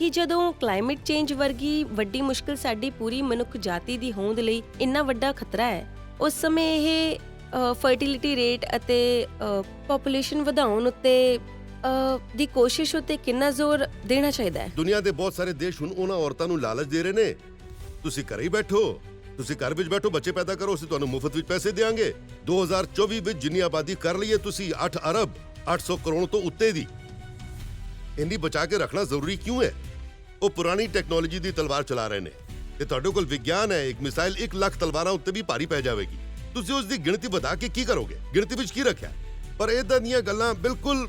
ਕਿ ਜਦੋਂ climate change ਵਰਗੀ ਵੱਡੀ ਮੁਸ਼ਕਲ ਸਾਡੀ ਪੂਰੀ ਮਨੁੱਖ ਜਾਤੀ ਦੀ ਹੋਂਦ ਲਈ ਇੰਨਾ ਵੱਡਾ ਖਤਰਾ ਹੈ, ਉਸ ਸਮੇਂ ਇਹ ਫਰਟੀਲਿਟੀ ਰੇਟ ਅਤੇ ਪੋਪੂਲੇਸ਼ਨ ਵਧਾਉਣ ਉੱਤੇ ਦੀ ਕੋਸ਼ਿਸ਼ ਉੱਤੇ ਕਿੰਨਾ ਜ਼ੋਰ ਦੇਣਾ ਚਾਹੀਦਾ ਹੈ? ਦੁਨੀਆ ਦੇ ਬਹੁਤ ਸਾਰੇ ਦੇਸ਼ ਹੁਣ ਉਹਨਾਂ ਔਰਤਾਂ ਨੂੰ ਲਾਲਚ ਦੇ ਰਹੇ ਨੇ। ਤੁਸੀਂ ਘਰੇ ਹੀ ਬੈਠੋ, ਤੁਸੀਂ ਘਰ ਵਿੱਚ ਬੈਠੋ, ਬੱਚੇ ਪੈਦਾ ਕਰੋ, ਅਸੀਂ ਤੁਹਾਨੂੰ ਮੁਫਤ ਵਿੱਚ ਪੈਸੇ ਦੇਵਾਂਗੇ 2024 ਵਿੱਚ ਜਿੰਨੀ ਆਬਾਦੀ ਕਰ ਲਈਏ ਤੁਸੀਂ 8 ਅਰਬ 800 ਕਰੋੜ ਤੋਂ ਉੱਤੇ ਦੀ। ਇੰਨੀ ਬਚਾ ਕੇ ਰੱਖਣਾ ਜ਼ਰੂਰੀ ਕਿਉਂ ਹੈ? ਉਹ ਪੁਰਾਣੀ ਟੈਕਨੋਲੋਜੀ ਦੀ ਤਲਵਾਰ ਚਲਾ ਰਹੇ ਨੇ। ਤੇ ਤੁਹਾਡੇ ਕੋਲ ਵਿਗਿਆਨ ਹੈ, ਇੱਕ ਮਿਸਾਈਲ 1 ਲੱਖ ਤਲਵਾਰਾਂ ਉੱਤੇ ਵੀ ਭਾਰੀ ਪੈ ਜਾਵੇਗੀ। ਤੁਸੀਂ ਉਸ ਦੀ ਗਿਣਤੀ ਵਧਾ ਕੇ ਕੀ ਕਰੋਗੇ? ਗਿਣਤੀ ਵਿੱਚ ਕੀ ਰੱਖਿਆ? ਪਰ ਇਦਾਂ ਦੀਆਂ ਗੱਲਾਂ ਬਿਲਕੁਲ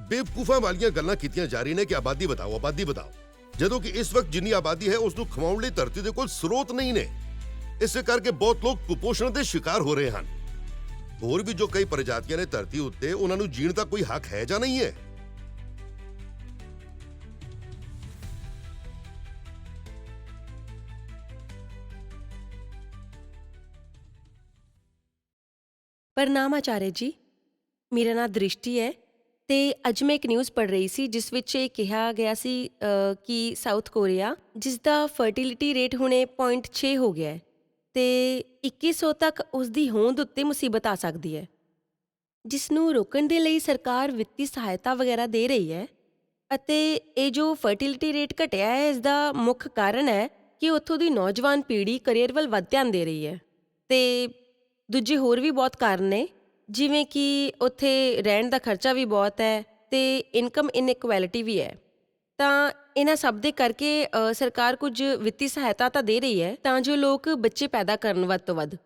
ਬੇਵਕੂਫਾਂ ਵਾਲੀਆਂ ਗੱਲਾਂ ਕੀਤੀਆਂ ਜਾ ਰਹੀਆਂ ਨੇ ਕਿ ਆਬਾਦੀ ਵਧਾਓ ਆਬਾਦੀ ਵਧਾਓ। ਜਦੋਂ ਕਿ ਇਸ ਵਕਤ ਜਿੰਨੀ ਆਬਾਦੀ ਹੈ ਉਸ ਨੂੰ ਖਵਾਉਣ ਲਈ ਧਰਤੀ ਦੇ ਕੋਲ ਸਰੋਤ ਨਹੀਂ ਨੇ। ਇਸੇ ਕਰਕੇ ਬਹੁਤ ਲੋਕ ਕੁਪੋਸ਼ਣ ਦੇ ਸ਼ਿਕਾਰ ਹੋ ਰਹੇ ਹਨ। ਹੋਰ ਵੀ ਜੋ ਕਈ ਪ੍ਰਜਾਤੀਆਂ ਨੇ ਧਰਤੀ ਉੱਤੇ, ਉਹਨਾਂ ਨੂੰ ਜੀਣ ਦਾ ਕੋਈ ਹੱਕ ਹੈ ਜਾਂ ਨਹੀਂ ਹੈ? ਪ੍ਰਣਾਮ ਆਚਾਰਿਆ ਜੀ, ਮੇਰਾ ਨਾਮ ਦ੍ਰਿਸ਼ਟੀ ਹੈ ਤੇ ਅੱਜ ਮੈਂ ਇੱਕ ਨਿਊਜ਼ ਪੜ੍ਹ ਰਹੀ ਸੀ ਜਿਸ ਵਿੱਚ ਇਹ ਕਿਹਾ ਗਿਆ ਸੀ ਕਿ ਸਾਊਥ ਕੋਰੀਆ ਜਿਸ ਦਾ ਫਰਟੀਲਿਟੀ ਰੇਟ ਹੁਣੇ 0.6 ਹੋ ਗਿਆ ਹੈ ਤੇ 2100 ਤੱਕ ਉਸ ਦੀ ਹੋਂਦ ਉੱਤੇ ਮੁਸੀਬਤ ਆ ਸਕਦੀ ਹੈ। ਜਿਸ ਨੂੰ ਰੋਕਣ ਦੇ ਲਈ ਸਰਕਾਰ ਵਿੱਤੀ ਸਹਾਇਤਾ ਵਗੈਰਾ ਦੇ ਰਹੀ ਹੈ ਅਤੇ ਇਹ ਜੋ ਫਰਟੀਲਿਟੀ ਰੇਟ ਘਟਿਆ ਹੈ ਇਸ ਦਾ ਮੁੱਖ ਕਾਰਨ ਹੈ ਕਿ ਉੱਥੋਂ ਦੀ ਨੌਜਵਾਨ ਪੀੜ੍ਹੀ ਕੈਰੀਅਰ ਵੱਲ ਵੱਧ ਧਿਆਨ ਦੇ ਰਹੀ ਹੈ ਤੇ ਦੂਜੇ ਹੋਰ ਵੀ ਬਹੁਤ ਕਾਰਨ ਨੇ, ਜਿਵੇਂ ਕਿ ਉੱਥੇ ਰਹਿਣ ਦਾ ਖਰਚਾ ਵੀ ਬਹੁਤ ਹੈ ਤੇ ਇਨਕਮ ਇਨਇਕੁਐਲਿਟੀ ਵੀ ਹੈ। ਤਾਂ ਇਹਨਾਂ ਸਭ ਦੇ ਕਰਕੇ ਸਰਕਾਰ ਕੁਝ ਵਿੱਤੀ ਸਹਾਇਤਾ ਤਾਂ ਦੇ ਰਹੀ ਹੈ, ਤਾਂ ਜੋ ਲੋਕ ਬੱਚੇ ਪੈਦਾ ਕਰਨ ਵੱਧ ਤੋਂ ਵੱਧ।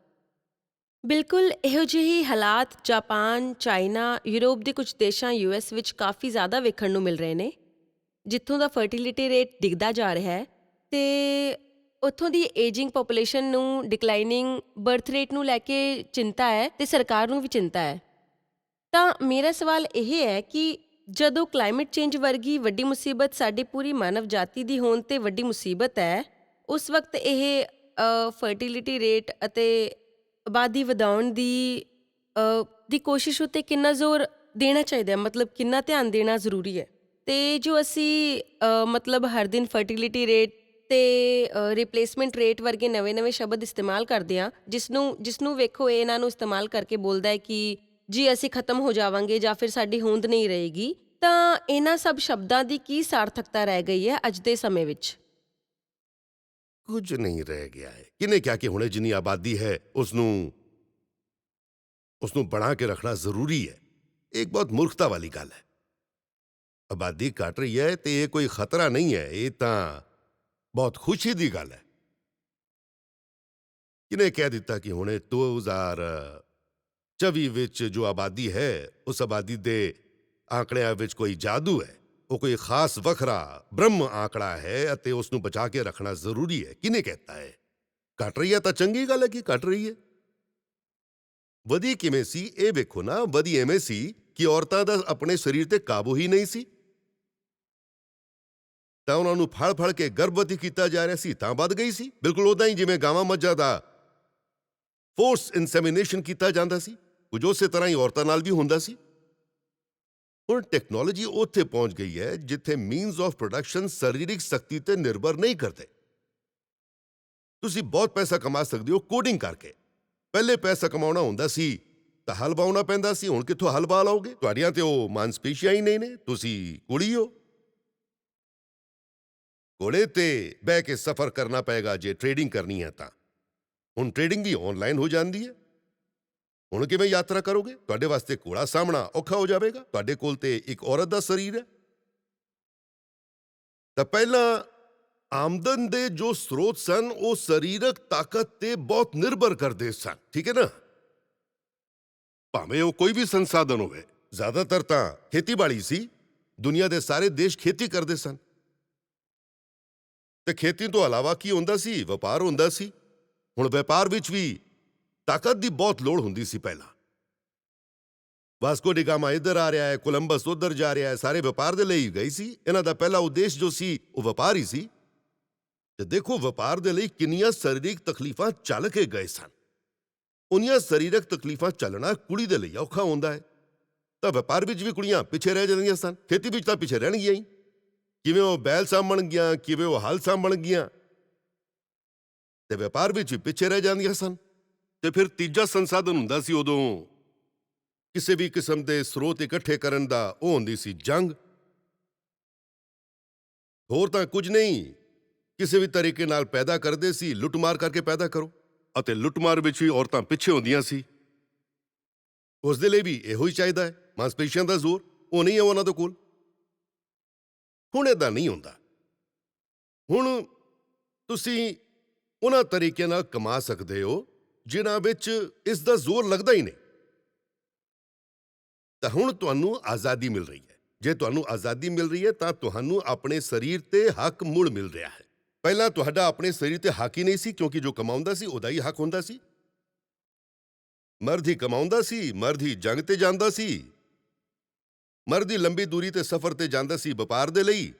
ਬਿਲਕੁਲ ਇਹੋ ਜਿਹੇ ਹਾਲਾਤ ਜਾਪਾਨ, ਚਾਈਨਾ, ਯੂਰਪ ਦੇ ਕੁਝ ਦੇਸ਼ਾਂ ਯੂਐਸ ਵਿੱਚ ਕਾਫੀ ਜ਼ਿਆਦਾ ਵੇਖਣ ਨੂੰ ਮਿਲ ਰਹੇ ਨੇ, ਜਿੱਥੋਂ ਦਾ ਫਰਟੀਲਿਟੀ ਰੇਟ ਡਿੱਗਦਾ ਜਾ ਰਿਹਾ ਹੈ ਤੇ ਉੱਥੋਂ ਦੀ ਏਜਿੰਗ ਪੋਪੂਲੇਸ਼ਨ ਨੂੰ ਡਿਕਲਾਈਨਿੰਗ ਬਰਥ ਰੇਟ ਨੂੰ ਲੈ ਕੇ ਚਿੰਤਾ ਹੈ ਤੇ ਸਰਕਾਰ ਨੂੰ ਵੀ ਚਿੰਤਾ ਹੈ। ਤਾਂ ਮੇਰਾ ਸਵਾਲ ਇਹ ਹੈ ਕਿ ਜਦੋਂ ਕਲਾਈਮੇਟ ਚੇਂਜ ਵਰਗੀ ਵੱਡੀ ਮੁਸੀਬਤ ਸਾਡੀ ਪੂਰੀ ਮਾਨਵ ਜਾਤੀ ਦੀ ਹੋਣ ਤੇ ਵੱਡੀ ਮੁਸੀਬਤ ਹੈ, ਉਸ ਵਕਤ ਇਹ ਫਰਟੀਲਿਟੀ ਰੇਟ ਅਤੇ ਆਬਾਦੀ ਵਧਾਉਣ ਦੀ ਦੀ ਕੋਸ਼ਿਸ਼ ਉੱਤੇ ਕਿੰਨਾ ਜ਼ੋਰ ਦੇਣਾ ਚਾਹੀਦਾ ਹੈ? ਮਤਲਬ ਕਿੰਨਾ ਧਿਆਨ ਦੇਣਾ ਜ਼ਰੂਰੀ ਹੈ? ਤੇ ਜੋ ਅਸੀਂ ਮਤਲਬ ਹਰ ਦਿਨ ਫਰਟੀਲਿਟੀ ਰੇਟ ਤੇ ਰਿਪਲੇਸਮੈਂਟ ਰੇਟ ਵਰਗੇ ਨਵੇਂ-ਨਵੇਂ ਸ਼ਬਦ ਇਸਤੇਮਾਲ ਕਰਦੇ ਆ ਜਿਸ ਨੂੰ ਜਿਸ ਨੂੰ ਵੇਖੋ ਇਹ ਇਹਨਾਂ ਨੂੰ ਇਸਤੇਮਾਲ ਕਰਕੇ ਬੋਲਦਾ ਹੈ ਕਿ ਜੀ ਅਸੀਂ ਖਤਮ ਹੋ ਜਾਵਾਂਗੇ ਜਾਂ ਫਿਰ ਸਾਡੀ ਹੋਂਦ ਨਹੀਂ ਰਹੇਗੀ, ਤਾਂ ਇਹਨਾਂ ਸਭ ਸ਼ਬਦਾਂ ਦੀ ਕੀ ਸਾਰਥਕਤਾ ਰਹਿ ਗਈ ਹੈ ਅੱਜ ਦੇ ਸਮੇਂ ਵਿੱਚ? ਕੁਝ ਨਹੀਂ ਰਹਿ ਗਿਆ ਹੈ। ਕਿਨੇ ਕਿਹਾ ਕਿ ਹੁਣੇ ਜਿੰਨੀ ਆਬਾਦੀ ਹੈ ਉਸ ਨੂੰ ਉਸ ਨੂੰ ਬਣਾ ਕੇ ਰੱਖਣਾ ਜ਼ਰੂਰੀ ਹੈ? ਇਹ ਇੱਕ ਬਹੁਤ ਮੂਰਖਤਾ ਵਾਲੀ ਗੱਲ ਹੈ। ਆਬਾਦੀ ਘਟ ਰਹੀ ਹੈ ਤੇ ਇਹ ਕੋਈ ਖਤਰਾ ਨਹੀਂ ਹੈ, ਇਹ ਤਾਂ ਬਹੁਤ ਖੁਸ਼ੀ ਦੀ ਗੱਲ ਹੈ। ਕਿਨੇ ਕਹਿ ਦਿੱਤਾ ਕਿ ਹੁਣੇ 2024 ਵਿੱਚ ਜੋ ਆਬਾਦੀ ਹੈ, ਉਸ ਆਬਾਦੀ ਦੇ ਆંકੜਿਆਂ ਵਿੱਚ ਕੋਈ ਜਾਦੂ ਹੈ? ਉਹ ਕੋਈ ਖਾਸ ਵੱਖਰਾ ਬ੍ਰਹਮ ਆંકੜਾ ਹੈ ਅਤੇ ਉਸ ਨੂੰ ਬਚਾ ਕੇ ਰੱਖਣਾ ਜ਼ਰੂਰੀ ਹੈ। ਕਿਨੇ ਕਹਤਾ ਹੈ? ਘਟ ਰਹੀ ਹੈ ਤਾਂ ਚੰਗੀ ਗੱਲ ਹੈ ਕਿ ਘਟ ਰਹੀ ਹੈ? ਵਧੀ ਕਿਵੇਂ ਸੀ? ਇਹ ਵੇਖੋ ਨਾ, ਵਧੀ ਐਵੇਂ ਸੀ ਕਿ ਔਰਤਾਂ ਦਾ ਆਪਣੇ ਸਰੀਰ ਤੇ ਕਾਬੂ ਹੀ ਨਹੀਂ ਸੀ। ਤਾਂ ਉਹਨਾਂ ਨੂੰ ਫੜ ਫੜ ਕੇ ਗਰਭਵਤੀ ਕੀਤਾ ਜਾ ਰਿਹਾ ਸੀ, ਤਾਂ ਵੱਧ ਗਈ ਸੀ। ਬਿਲਕੁਲ ਉਦਾਂ ਹੀ ਜਿਵੇਂ ਗਾਵਾਂ ਮੱਝਾਂ ਦਾ ਫੋਰਸ ਇਨਸੈਮੀਨੇਸ਼ਨ ਕੀਤਾ ਜਾਂਦਾ ਸੀ। ਕੁਝ ਉਸੇ ਤਰ੍ਹਾਂ ਹੀ ਔਰਤਾਂ ਨਾਲ ਵੀ ਹੁੰਦਾ ਸੀ। ਹੁਣ ਟੈਕਨੋਲੋਜੀ ਉੱਥੇ ਪਹੁੰਚ ਗਈ ਹੈ, ਜਿੱਥੇ ਮੀਨਸ ਆਫ ਪ੍ਰੋਡਕਸ਼ਨ ਸਰੀਰਕ ਸ਼ਕਤੀ ਤੇ ਨਿਰਭਰ ਨਹੀਂ ਕਰਦੇ। ਤੁਸੀਂ ਬਹੁਤ ਪੈਸਾ ਕਮਾ ਸਕਦੇ ਹੋ ਕੋਡਿੰਗ ਕਰਕੇ। ਪਹਿਲੇ ਪੈਸਾ ਕਮਾਉਣਾ ਹੁੰਦਾ ਸੀ, ਤਾਂ ਹਲ ਵਾਉਣਾ ਪੈਂਦਾ ਸੀ। ਹੁਣ ਕਿੱਥੋਂ ਹਲ ਵਾ ਲਾਓਗੇ? ਤੁਹਾਡੀਆਂ ਤੇ ਉਹ ਮਾਨਸਪੇਸ਼ੀਆਂ ਹੀ ਨਹੀਂ ਨੇ, ਤੁਸੀਂ ਕੁੜੀ ਹੋ। ਘੋੜੇ ਤੇ ਬਹਿ ਕੇ ਸਫ਼ਰ ਕਰਨਾ ਪਏਗਾ ਜੇ ਟ੍ਰੇਡਿੰਗ ਕਰਨੀ ਹੈ ਤਾਂ। ਹੁਣ ਟ੍ਰੇਡਿੰਗ ਵੀ ਆਨਲਾਈਨ ਹੋ ਜਾਂਦੀ ਹੈ। ਹੁਣ ਕਿਵੇਂ ਯਾਤਰਾ ਕਰੋਗੇ? ਤੁਹਾਡੇ ਵਾਸਤੇ ਘੋੜਾ ਸਾਹਮਣਾ ਔਖਾ ਹੋ ਜਾਵੇਗਾ। ਤੁਹਾਡੇ ਕੋਲ ਤੇ ਇੱਕ ਔਰਤ ਦਾ ਸਰੀਰ ਹੈ। ਤਾਂ ਪਹਿਲਾਂ ਆਮਦਨ ਦੇ ਜੋ ਸਰੋਤ ਸਨ, ਉਹ ਸਰੀਰਕ ਤਾਕਤ ਤੇ ਬਹੁਤ ਨਿਰਭਰ ਕਰਦੇ ਸਨ। ਠੀਕ ਹੈ ਨਾ? ਭਾਵੇਂ ਉਹ ਕੋਈ ਵੀ ਸੰਸਾਧਨ ਹੋਵੇ। ਜ਼ਿਆਦਾਤਰ ਤਾਂ ਖੇਤੀਬਾੜੀ ਸੀ। ਦੁਨੀਆ ਦੇ ਸਾਰੇ ਦੇਸ਼ ਖੇਤੀ ਕਰਦੇ ਸਨ। ਤੇ ਖੇਤੀ ਤੋਂ ਇਲਾਵਾ ਕੀ ਹੁੰਦਾ ਸੀ? ਵਪਾਰ ਹੁੰਦਾ ਸੀ। ਹੁਣ ਵਪਾਰ ਵਿੱਚ ਵੀ ਤਾਕਤ ਦੀ ਬਹੁਤ ਲੋੜ ਹੁੰਦੀ ਸੀ ਪਹਿਲਾਂ। ਵਾਸਕੋ ਡੀ ਗਾਮਾ ਇੱਧਰ ਆ ਰਿਹਾ ਹੈ, ਕੋਲੰਬਸ ਉੱਧਰ ਜਾ ਰਿਹਾ ਹੈ, ਸਾਰੇ ਵਪਾਰ ਦੇ ਲਈ ਗਈ ਸੀ। ਇਹਨਾਂ ਦਾ ਪਹਿਲਾ ਉਦੇਸ਼ ਜੋ ਸੀ, ਉਹ ਵਪਾਰ ਹੀ ਸੀ। ਤੇ ਦੇਖੋ, ਵਪਾਰ ਦੇ ਲਈ ਕਿੰਨੀਆਂ ਸਰੀਰਕ ਤਕਲੀਫਾਂ ਚੱਲ ਕੇ ਗਏ ਸਨ। ਉਨੀਆਂ ਸਰੀਰਕ ਤਕਲੀਫਾਂ ਚੱਲਣਾ ਕੁੜੀ ਦੇ ਲਈ ਔਖਾ ਹੁੰਦਾ ਹੈ। ਤਾਂ ਵਪਾਰ ਵਿੱਚ ਵੀ ਕੁੜੀਆਂ ਪਿੱਛੇ ਰਹਿ ਜਾਂਦੀਆਂ ਸਨ, ਖੇਤੀ ਵਿੱਚ ਤਾਂ ਪਿੱਛੇ ਰਹਿਣਗੀਆਂ ਹੀ। ਕਿਵੇਂ ਉਹ ਬੈਲ ਸਾਂਭਣ ਗਈਆਂ ਕਿਵੇਂ ਉਹ ਹਲ ਸਾਂਭਣ ਗਈਆਂ ਤੇ ਵਪਾਰ ਵਿੱਚ ਵੀ ਪਿੱਛੇ ਰਹਿ ਜਾਂਦੀਆਂ ਸਨ। ਤੇ ਫਿਰ ਤੀਜਾ ਸੰਸਾਧਨ ਹੁੰਦਾ ਸੀ ਉਦੋਂ। ਕਿਸੇ ਵੀ ਕਿਸਮ ਦੇ ਸਰੋਤ ਇਕੱਠੇ ਕਰਨ ਦਾ ਉਹ ਹੁੰਦੀ ਸੀ ਜੰਗ। ਹੋਰ ਤਾਂ ਕੁਝ ਨਹੀਂ। ਕਿਸੇ ਵੀ ਤਰੀਕੇ ਨਾਲ ਪੈਦਾ ਕਰਦੇ ਸੀ, ਲੁੱਟਮਾਰ ਕਰਕੇ ਪੈਦਾ ਕਰੋ। ਅਤੇ ਲੁੱਟਮਾਰ ਵਿੱਚ ਵੀ ਔਰਤਾਂ ਪਿੱਛੇ ਹੁੰਦੀਆਂ ਸੀ। ਉਸ ਦੇ ਲਈ ਵੀ ਇਹੋ ਹੀ ਚਾਹੀਦਾ ਹੈ। ਮਾਸਪੇਸ਼ੀਆਂ ਦਾ ਜ਼ੋਰ, ਉਹ ਨਹੀਂ ਹੈ ਉਹਨਾਂ ਦੇ ਕੋਲ। ਹੁਣ ਏਦਾਂ ਨਹੀਂ ਹੁੰਦਾ। ਹੁਣ ਤੁਸੀਂ ਉਹਨਾਂ ਤਰੀਕਿਆਂ ਨਾਲ ਕਮਾ ਸਕਦੇ ਹੋ, ਜਿਨ੍ਹਾਂ ਵਿੱਚ ਇਸ ਦਾ ਜ਼ੋਰ ਲੱਗਦਾ ਹੀ ਨਹੀਂ। ਤਾਂ ਹੁਣ ਤੁਹਾਨੂੰ ਆਜ਼ਾਦੀ ਮਿਲ ਰਹੀ ਹੈ। ਜੇ ਤੁਹਾਨੂੰ ਆਜ਼ਾਦੀ ਮਿਲ ਰਹੀ ਹੈ, ਤਾਂ ਤੁਹਾਨੂੰ ਆਪਣੇ ਸਰੀਰ ਤੇ ਹੱਕ ਮੁੜ ਮਿਲ ਰਿਹਾ ਹੈ। ਪਹਿਲਾਂ ਤੁਹਾਡਾ ਆਪਣੇ ਸਰੀਰ ਤੇ ਹੱਕ ਹੀ ਨਹੀਂ ਸੀ, ਕਿਉਂਕਿ ਜੋ ਕਮਾਉਂਦਾ ਸੀ, ਉਹਦਾ ਹੀ ਹੱਕ ਹੁੰਦਾ ਸੀ। ਮਰਦ ਹੀ ਕਮਾਉਂਦਾ ਸੀ, ਮਰਦ ਹੀ ਜੰਗ ਤੇ ਜਾਂਦਾ ਸੀ। ਮਰਦ ਹੀ ਲੰਬੀ ਦੂਰੀ ਤੇ ਸਫ਼ਰ ਤੇ ਜਾਂਦਾ ਸੀ ਵਪਾਰ ਦੇ ਲਈ।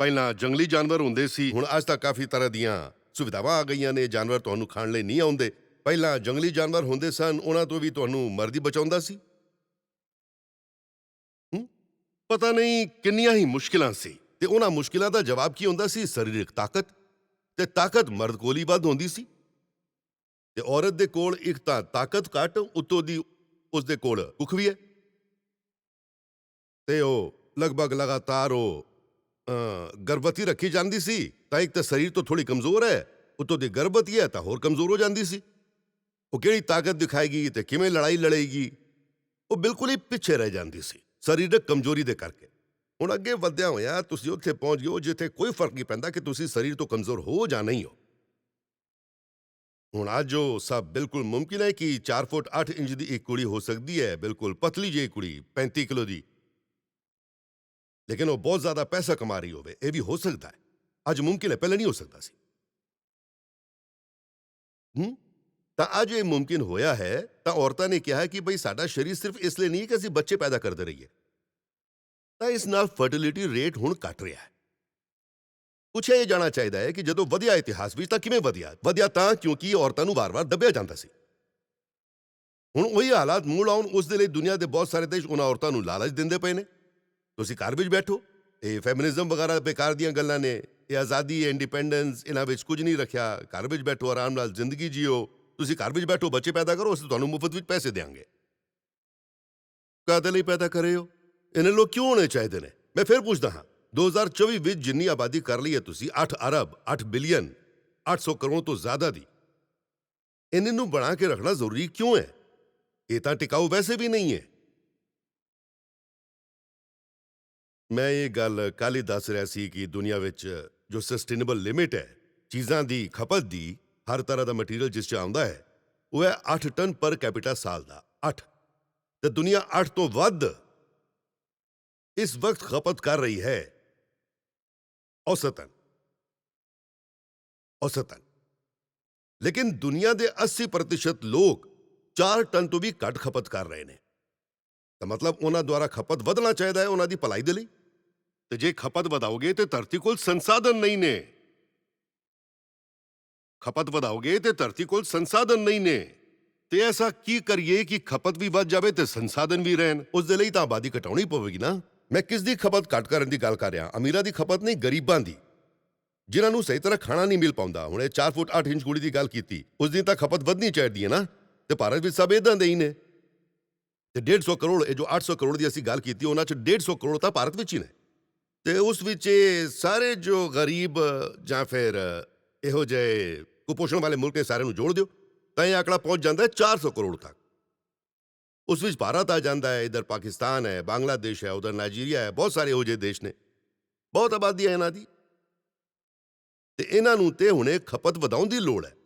ਪਹਿਲਾਂ ਜੰਗਲੀ ਜਾਨਵਰ ਹੁੰਦੇ ਸੀ, ਹੁਣ ਅੱਜ ਤਾਂ ਕਾਫੀ ਤਰ੍ਹਾਂ ਦੀਆਂ ਸੁਵਿਧਾਵਾਂ ਆ ਗਈਆਂ ਨੇ, ਜਾਨਵਰ ਤੁਹਾਨੂੰ ਖਾਣ ਲਈ ਨਹੀਂ ਆਉਂਦੇ। ਪਹਿਲਾਂ ਜੰਗਲੀ ਜਾਨਵਰ ਹੁੰਦੇ ਸਨ, ਉਹਨਾਂ ਤੋਂ ਵੀ ਤੁਹਾਨੂੰ ਮਰਦੀ ਬਚਾਉਂਦਾ ਸੀ। ਪਤਾ ਨਹੀਂ ਕਿੰਨੀਆਂ ਹੀ ਮੁਸ਼ਕਿਲਾਂ ਸੀ, ਤੇ ਉਹਨਾਂ ਮੁਸ਼ਕਿਲਾਂ ਦਾ ਜਵਾਬ ਕੀ ਹੁੰਦਾ ਸੀ? ਸਰੀਰਕ ਤਾਕਤ, ਤੇ ਤਾਕਤ ਮਰਦ ਕੋਲ ਹੀ ਵੱਧ ਹੁੰਦੀ ਸੀ। ਤੇ ਔਰਤ ਦੇ ਕੋਲ ਇੱਕ ਤਾਂ ਤਾਕਤ ਘੱਟ, ਉੱਤੋਂ ਦੀ ਉਸ ਦੇ ਕੋਲ ਕੁੱਖ ਵੀ ਹੈ। ਤੇ ਉਹ ਲਗਭਗ ਲਗਾਤਾਰ ਉਹ ਗਰਭਵਤੀ ਰੱਖੀ ਜਾਂਦੀ ਸੀ, ਤਾਂ ਇੱਕ ਤਾਂ ਸਰੀਰ ਤੋਂ ਥੋੜੀ ਕਮਜ਼ੋਰ ਹੈ, ਉੱਤੋਂ ਦੀ ਗਰਭਵਤੀ ਹੈ, ਤਾਂ ਹੋਰ ਕਮਜ਼ੋਰ ਹੋ ਜਾਂਦੀ ਸੀ। ਉਹ ਕਿਹੜੀ ਤਾਕਤ ਦਿਖਾਏਗੀ ਤੇ ਕਿਵੇਂ ਲੜਾਈ ਲੜੇਗੀ? ਉਹ ਬਿਲਕੁਲ ਹੀ ਪਿੱਛੇ ਰਹਿ ਜਾਂਦੀ ਸੀ ਸਰੀਰਕ ਕਮਜ਼ੋਰੀ ਦੇ ਕਰਕੇ। ਹੁਣ ਅੱਗੇ ਵਧਦਿਆਂ ਹੋਇਆ ਤੁਸੀਂ ਉੱਥੇ ਪਹੁੰਚ ਗਏ ਹੋ, ਜਿੱਥੇ ਕੋਈ ਫ਼ਰਕ ਨਹੀਂ ਪੈਂਦਾ ਕਿ ਤੁਸੀਂ ਸਰੀਰ ਤੋਂ ਕਮਜ਼ੋਰ ਹੋ ਜਾਂ ਨਹੀਂ ਹੋ। ਹੁਣ ਅੱਜ ਉਹ ਸਭ ਬਿਲਕੁਲ ਮੁਮਕਿਨ ਹੈ ਕਿ 4 ਫੁੱਟ 8 ਇੰਚ ਦੀ ਇੱਕ ਕੁੜੀ ਹੋ ਸਕਦੀ ਹੈ, ਬਿਲਕੁਲ ਪਤਲੀ ਜਿਹੀ ਕੁੜੀ 35 ਕਿਲੋ ਦੀ। ਲੇਕਿਨ ਉਹ ਬਹੁਤ ਜ਼ਿਆਦਾ ਪੈਸਾ ਕਮਾ ਰਹੀ ਹੋਵੇ, ਇਹ ਵੀ ਹੋ ਸਕਦਾ ਹੈ। ਅੱਜ ਮੁਮਕਿਨ ਹੈ, ਪਹਿਲਾਂ ਨਹੀਂ ਹੋ ਸਕਦਾ ਸੀ। ਹੂੰ? ਤਾਂ ਅੱਜ ਇਹ ਮੁਮਕਿਨ ਹੋਇਆ ਹੈ, ਤਾਂ ਔਰਤਾਂ ਨੇ ਕਿਹਾ ਕਿ ਭਈ ਸਾਡਾ ਸਰੀਰ ਸਿਰਫ ਇਸ ਲਈ ਨਹੀਂ ਕਿ ਅਸੀਂ ਬੱਚੇ ਪੈਦਾ ਕਰਦੇ ਰਹੀਏ। ਤਾਂ ਇਸ ਨਾਲ ਫਰਟੀਲਿਟੀ ਰੇਟ ਹੁਣ ਘਟ ਰਿਹਾ ਹੈ। ਪੁੱਛਿਆ ਇਹ ਜਾਣਾ ਚਾਹੀਦਾ ਹੈ ਕਿ ਜਦੋਂ ਵਧਿਆ ਇਤਿਹਾਸ ਵਿੱਚ ਤਾਂ ਕਿਵੇਂ ਵਧਿਆ? ਵਧਿਆ ਤਾਂ ਕਿਉਂਕਿ ਔਰਤਾਂ ਨੂੰ ਵਾਰ-ਵਾਰ ਦੱਬਿਆ ਜਾਂਦਾ ਸੀ। ਹੁਣ ਉਹੀ ਹਾਲਾਤ ਮੂਲ ਆਉਣ ਉਸ ਦੇ ਲਈ ਦੁਨੀਆ ਦੇ ਬਹੁਤ ਸਾਰੇ ਦੇਸ਼ ਉਹਨਾਂ ਔਰਤਾਂ ਨੂੰ ਲਾਲਚ ਦਿੰਦੇ ਪਏ ਨੇ। ਤੁਸੀਂ ਘਰ ਵਿੱਚ ਬੈਠੋ। ਇਹ ਫੈਮਿਨਿਜ਼ਮ ਵਗੈਰਾ ਬੇਕਾਰ ਦੀਆਂ ਗੱਲਾਂ ਨੇ। ਇਹ ਆਜ਼ਾਦੀ ਹੈ ਇੰਡੀਪੈਂਡੈਂਸ ਇਹਨਾਂ ਵਿੱਚ ਕੁਝ ਨਹੀਂ ਰੱਖਿਆ। ਘਰ ਵਿੱਚ ਬੈਠੋ, ਆਰਾਮ ਨਾਲ ਜ਼ਿੰਦਗੀ ਜੀਓ। ਤੁਸੀਂ ਘਰ ਵਿੱਚ ਬੈਠੋ, ਬੱਚੇ ਪੈਦਾ ਕਰੋ, ਅਸੀਂ ਤੁਹਾਨੂੰ ਮੁਫਤ ਵਿੱਚ ਪੈਸੇ ਦੇਵਾਂਗੇ ਕਾਦੇ ਲਈ ਪੈਦਾ ਕਰੇ ਹੋ? ਇਹਨਾਂ ਲੋਕ ਕਿਉਂ ਹੋਣੇ ਚਾਹੀਦੇ ਨੇ? ਮੈਂ ਫਿਰ ਪੁੱਛਦਾ ਹਾਂ। 2024 ਵਿੱਚ ਜਿੰਨੀ ਆਬਾਦੀ ਕਰ ਲਈ ਹੈ ਤੁਸੀਂ 8 ਅਰਬ 8 ਬਿਲੀਅਨ 800 ਕਰੋੜ ਤੋਂ ਜ਼ਿਆਦਾ ਦੀ। ਇਹਨਾਂ ਨੂੰ ਬਣਾ ਕੇ ਰੱਖਣਾ ਜ਼ਰੂਰੀ ਕਿਉਂ ਹੈ? ਇਹ ਤਾਂ ਟਿਕਾਊ ਵੈਸੇ ਵੀ ਨਹੀਂ ਹੈ। ਮੈਂ ਇਹ ਗੱਲ ਕੱਲ੍ਹ ਹੀ ਦੱਸ ਰਿਹਾ ਸੀ ਕਿ ਦੁਨੀਆ ਵਿੱਚ ਜੋ ਸਸਟੇਨੇਬਲ ਲਿਮਿਟ ਹੈ, ਚੀਜ਼ਾਂ ਦੀ ਖਪਤ ਦੀ ਹਰ ਤਰ੍ਹਾਂ ਦਾ ਮਟੀਰੀਅਲ ਜਿਸ 'ਚ ਆਉਂਦਾ ਹੈ, ਉਹ ਹੈ 8 ਟਨ ਪਰ ਕੈਪੀਟਾ ਸਾਲ ਦਾ 8 ਤੇ ਦੁਨੀਆ 8 ਤੋਂ ਵੱਧ ਇਸ ਵਕਤ ਖਪਤ ਕਰ ਰਹੀ ਹੈ। ਔਸਤਨ। ਔਸਤਨ। ਲੇਕਿਨ ਦੁਨੀਆ ਦੇ 80% ਲੋਕ 4 ਟਨ ਤੋਂ ਵੀ ਘੱਟ ਖਪਤ ਕਰ ਰਹੇ ਨੇ। ਤਾਂ ਮਤਲਬ ਉਹਨਾਂ ਦੁਆਰਾ ਖਪਤ ਵਧਣਾ ਚਾਹੀਦਾ ਹੈ ਉਹਨਾਂ ਦੀ ਭਲਾਈ ਦੇ ਲਈ? ਤੇ ਜੇ ਖਪਤ ਵਧਾਓਗੇ ਤੇ ਧਰਤੀ ਕੋਲ ਸੰਸਾਧਨ ਨਹੀਂ ਨੇ। ਖਪਤ ਵਧਾਓਗੇ ਤੇ ਧਰਤੀ ਕੋਲ ਸੰਸਾਧਨ ਨਹੀਂ ਨੇ। ਤੇ ਐਸਾ ਕੀ ਕਰੀਏ ਕਿ ਖਪਤ ਵੀ ਵੱਧ ਜਾਵੇ ਤੇ ਸੰਸਾਧਨ ਵੀ ਰਹਿਣ? ਉਸ ਦੇ ਲਈ ਤਾਂ ਆਬਾਦੀ ਘਟਾਉਣੀ ਪਵੇਗੀ ਨਾ। ਮੈਂ ਕਿਸ ਦੀ ਖਪਤ ਘੱਟ ਕਰਨ ਦੀ ਗੱਲ ਕਰ ਰਿਹਾ? ਅਮੀਰਾਂ ਦੀ ਖਪਤ ਨਹੀਂ, ਗਰੀਬਾਂ ਦੀ। ਜਿਨ੍ਹਾਂ ਨੂੰ ਸਹੀ ਤਰ੍ਹਾਂ ਖਾਣਾ ਨਹੀਂ ਮਿਲ ਪਾਉਂਦਾ। ਹੁਣ ਇਹ 4 ਫੁੱਟ 8 ਇੰਚ ਕੁੜੀ ਦੀ ਗੱਲ ਕੀਤੀ। ਉਸ ਦੀ ਤਾਂ ਖਪਤ ਵਧਣੀ ਚਾਹੀਦੀ ਹੈ ਨਾ। ਤੇ ਭਾਰਤ ਵਿੱਚ ਸਭ ਇਦਾਂ ਦੇ ਹੀ ਨੇ। ਤੇ 150 ਕਰੋੜ, ਇਹ ਜੋ 800 ਕਰੋੜ ਦੀ ਅਸੀਂ ਗੱਲ ਕੀਤੀ, ਉਹਨਾਂ ਚ 150 ਕਰੋੜ ਤਾਂ ਭਾਰਤ ਵਿੱਚ ਹੀ ਨੇ। ਤੇ ਉਸ ਵਿੱਚ ਇਹ ਸਾਰੇ ਜੋ ਗਰੀਬ ਜਾਂ ਫਿਰ ਇਹੋ ਜਿਹੇ ਕੁਪੋਸ਼ਣ ਵਾਲੇ ਮੁਲਕ ਨੇ ਸਾਰਿਆਂ ਨੂੰ ਜੋੜ ਦਿਓ, ਤਾਂ ਇਹ ਆંકੜਾ ਪਹੁੰਚ ਜਾਂਦਾ ਹੈ 400 ਕਰੋੜ ਤੱਕ। ਉਸ ਵਿੱਚ ਭਾਰਤ ਆ ਜਾਂਦਾ ਹੈ, ਇਧਰ ਪਾਕਿਸਤਾਨ ਹੈ, ਬੰਗਲਾਦੇਸ਼ ਹੈ, ਉਧਰ ਨਾਈਜੀਰੀਆ ਹੈ, ਬਹੁਤ ਸਾਰੇ ਇਹੋ ਜਿਹੇ ਦੇਸ਼ ਨੇ। ਬਹੁਤ ਆਬਾਦੀ ਹੈ ਇਹਨਾਂ ਦੀ। ਤੇ ਇਹਨਾਂ ਨੂੰ ਤੇ ਹੁਣੇ ਖਪਤ ਵਧਾਉਣ ਦੀ ਲੋੜ ਹੈ।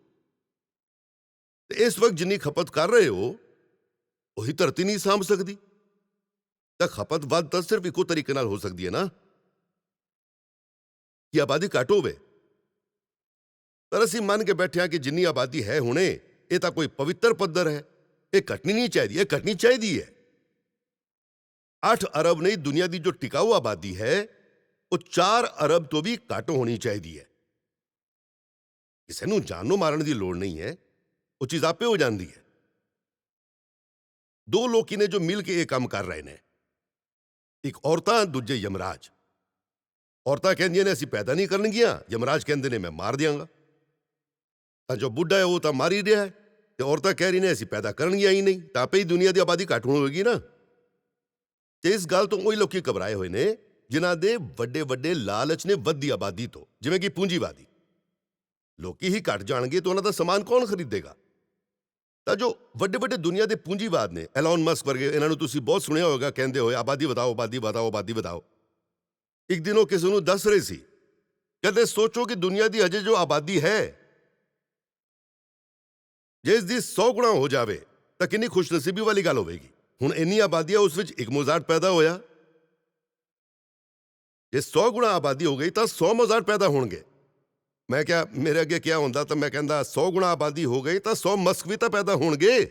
ਤੇ ਇਸ ਵਕਤ ਜਿੰਨੀ ਖਪਤ ਕਰ ਰਹੇ ਹੋ, ਉਹੀ ਧਰਤੀ ਨਹੀਂ ਸਾਂਭ ਸਕਦੀ। ਤਾਂ ਖਪਤ ਵੱਧ ਤਾਂ ਸਿਰਫ ਇੱਕੋ ਤਰੀਕੇ ਨਾਲ ਹੋ ਸਕਦੀ ਹੈ ਨਾ। ਕਿ ਆਬਾਦੀ ਘੱਟ ਹੋਵੇ? ਪਰ ਅਸੀਂ ਮੰਨ ਕੇ ਬੈਠੇ ਹਾਂ ਕਿ ਜਿੰਨੀ ਆਬਾਦੀ ਹੈ ਹੁਣੇ, ਇਹ ਤਾਂ ਕੋਈ ਪਵਿੱਤਰ ਪੱਧਰ ਹੈ। ਇਹ ਘਟਣੀ ਨਹੀਂ ਚਾਹੀਦੀ ਹੈ ਘਟਣੀ ਚਾਹੀਦੀ ਹੈ। 8 ਅਰਬ ਨਹੀਂ, ਦੁਨੀਆ ਦੀ ਜੋ ਟਿਕਾਊ ਆਬਾਦੀ ਹੈ, ਉਹ 4 ਅਰਬ ਤੋਂ ਵੀ ਘੱਟ ਹੋਣੀ ਚਾਹੀਦੀ ਹੈ। ਕਿਸੇ ਨੂੰ ਜਾਨ ਨੂੰ ਮਾਰਨ ਦੀ ਲੋੜ ਨਹੀਂ ਹੈ, ਉਹ ਚੀਜ਼ ਆਪੇ ਹੋ ਜਾਂਦੀ ਹੈ। ਦੋ ਲੋਕੀ ਨੇ ਜੋ ਮਿਲ ਕੇ ਇਹ ਕੰਮ ਕਰ ਰਹੇ ਨੇ। ਇੱਕ ਔਰਤਾਂ, ਦੂਜੇ ਯਮਰਾਜ। ਔਰਤਾਂ ਕਹਿੰਦੀਆਂ ਨੇ, ਅਸੀਂ ਪੈਦਾ ਨਹੀਂ ਕਰਨਗੀਆਂ, ਯਮਰਾਜ ਕਹਿੰਦੇ ਨੇ, ਮੈਂ ਮਾਰ ਦਿਆਂਗਾ। ਤਾਂ ਜੋ ਬੁੱਢਾ ਹੈ, ਉਹ ਤਾਂ ਮਾਰ ਹੀ ਰਿਹਾ ਹੈ। ਤੇ ਔਰਤਾਂ ਕਹਿ ਰਹੀ ਨੇ, ਅਸੀਂ ਪੈਦਾ ਕਰਨਗੀਆਂ ਹੀ ਨਹੀਂ, ਤਾਂ ਆਪੇ ਦੁਨੀਆ ਦੀ ਆਬਾਦੀ ਘੱਟ ਹੋਵੇਗੀ ਨਾ। ਤੇ ਇਸ ਗੱਲ ਤੋਂ ਉਹੀ ਲੋਕੀ ਘਬਰਾਏ ਹੋਏ ਨੇ, ਜਿਨ੍ਹਾਂ ਦੇ ਵੱਡੇ ਵੱਡੇ ਲਾਲਚ ਨੇ ਵੱਧਦੀ ਆਬਾਦੀ ਤੋਂ, ਜਿਵੇਂ ਕਿ ਪੂੰਜੀਵਾਦੀ। ਲੋਕੀ ਹੀ ਘਟ ਜਾਣਗੇ ਤਾਂ ਉਹਨਾਂ ਦਾ ਸਮਾਨ ਕੌਣ ਖਰੀਦੇਗਾ? ਤਾਂ ਜੋ ਵੱਡੇ ਵੱਡੇ ਦੁਨੀਆ ਦੇ ਪੂੰਜੀਵਾਦ ਨੇ ਐਲਨ ਮਸਕ ਵਰਗੇ, ਇਹਨਾਂ ਨੂੰ ਤੁਸੀਂ ਬਹੁਤ ਸੁਣਿਆ ਹੋਵੇਗਾ, ਕਹਿੰਦੇ ਹੋਏ, ਆਬਾਦੀ ਵਧਾਓ ਆਬਾਦੀ ਵਧਾਓ ਆਬਾਦੀ ਵਧਾਓ। ਇੱਕ ਦਿਨ ਉਹ ਕਿਸੇ ਨੂੰ ਦੱਸ ਰਹੇ ਸੀ। ਕਦੇ ਸੋਚੋ ਕਿ ਦੁਨੀਆ ਦੀ ਅਜੇ ਜੋ ਆਬਾਦੀ ਹੈ, ਜੇ ਇਸ ਦੀ 100 ਗੁਣਾ ਹੋ ਜਾਵੇ, ਤਾਂ ਕਿੰਨੀ ਖੁਸ਼ਨਸੀਬੀ ਵਾਲੀ ਗੱਲ ਹੋਵੇਗੀ। ਹੁਣ ਇੰਨੀ ਆਬਾਦੀ ਹੈ ਉਸ ਵਿੱਚ ਇੱਕ ਮੋਜ਼ਾਰਟ ਪੈਦਾ ਹੋਇਆ। ਜੇ 100 ਗੁਣਾ ਆਬਾਦੀ ਹੋ ਗਈ, ਤਾਂ 100 ਮੋਜ਼ਾਰਟ ਪੈਦਾ ਹੋਣਗੇ। ਮੈਂ ਕਿਹਾ, ਮੇਰੇ ਅੱਗੇ ਕੀ ਹੁੰਦਾ ਤਾਂ ਮੈਂ ਕਹਿੰਦਾ 100 ਗੁਣਾ ਆਬਾਦੀ ਹੋ ਗਈ, ਤਾਂ 100 ਮਸਕ ਵੀ ਤਾਂ ਪੈਦਾ ਹੋਣਗੇ।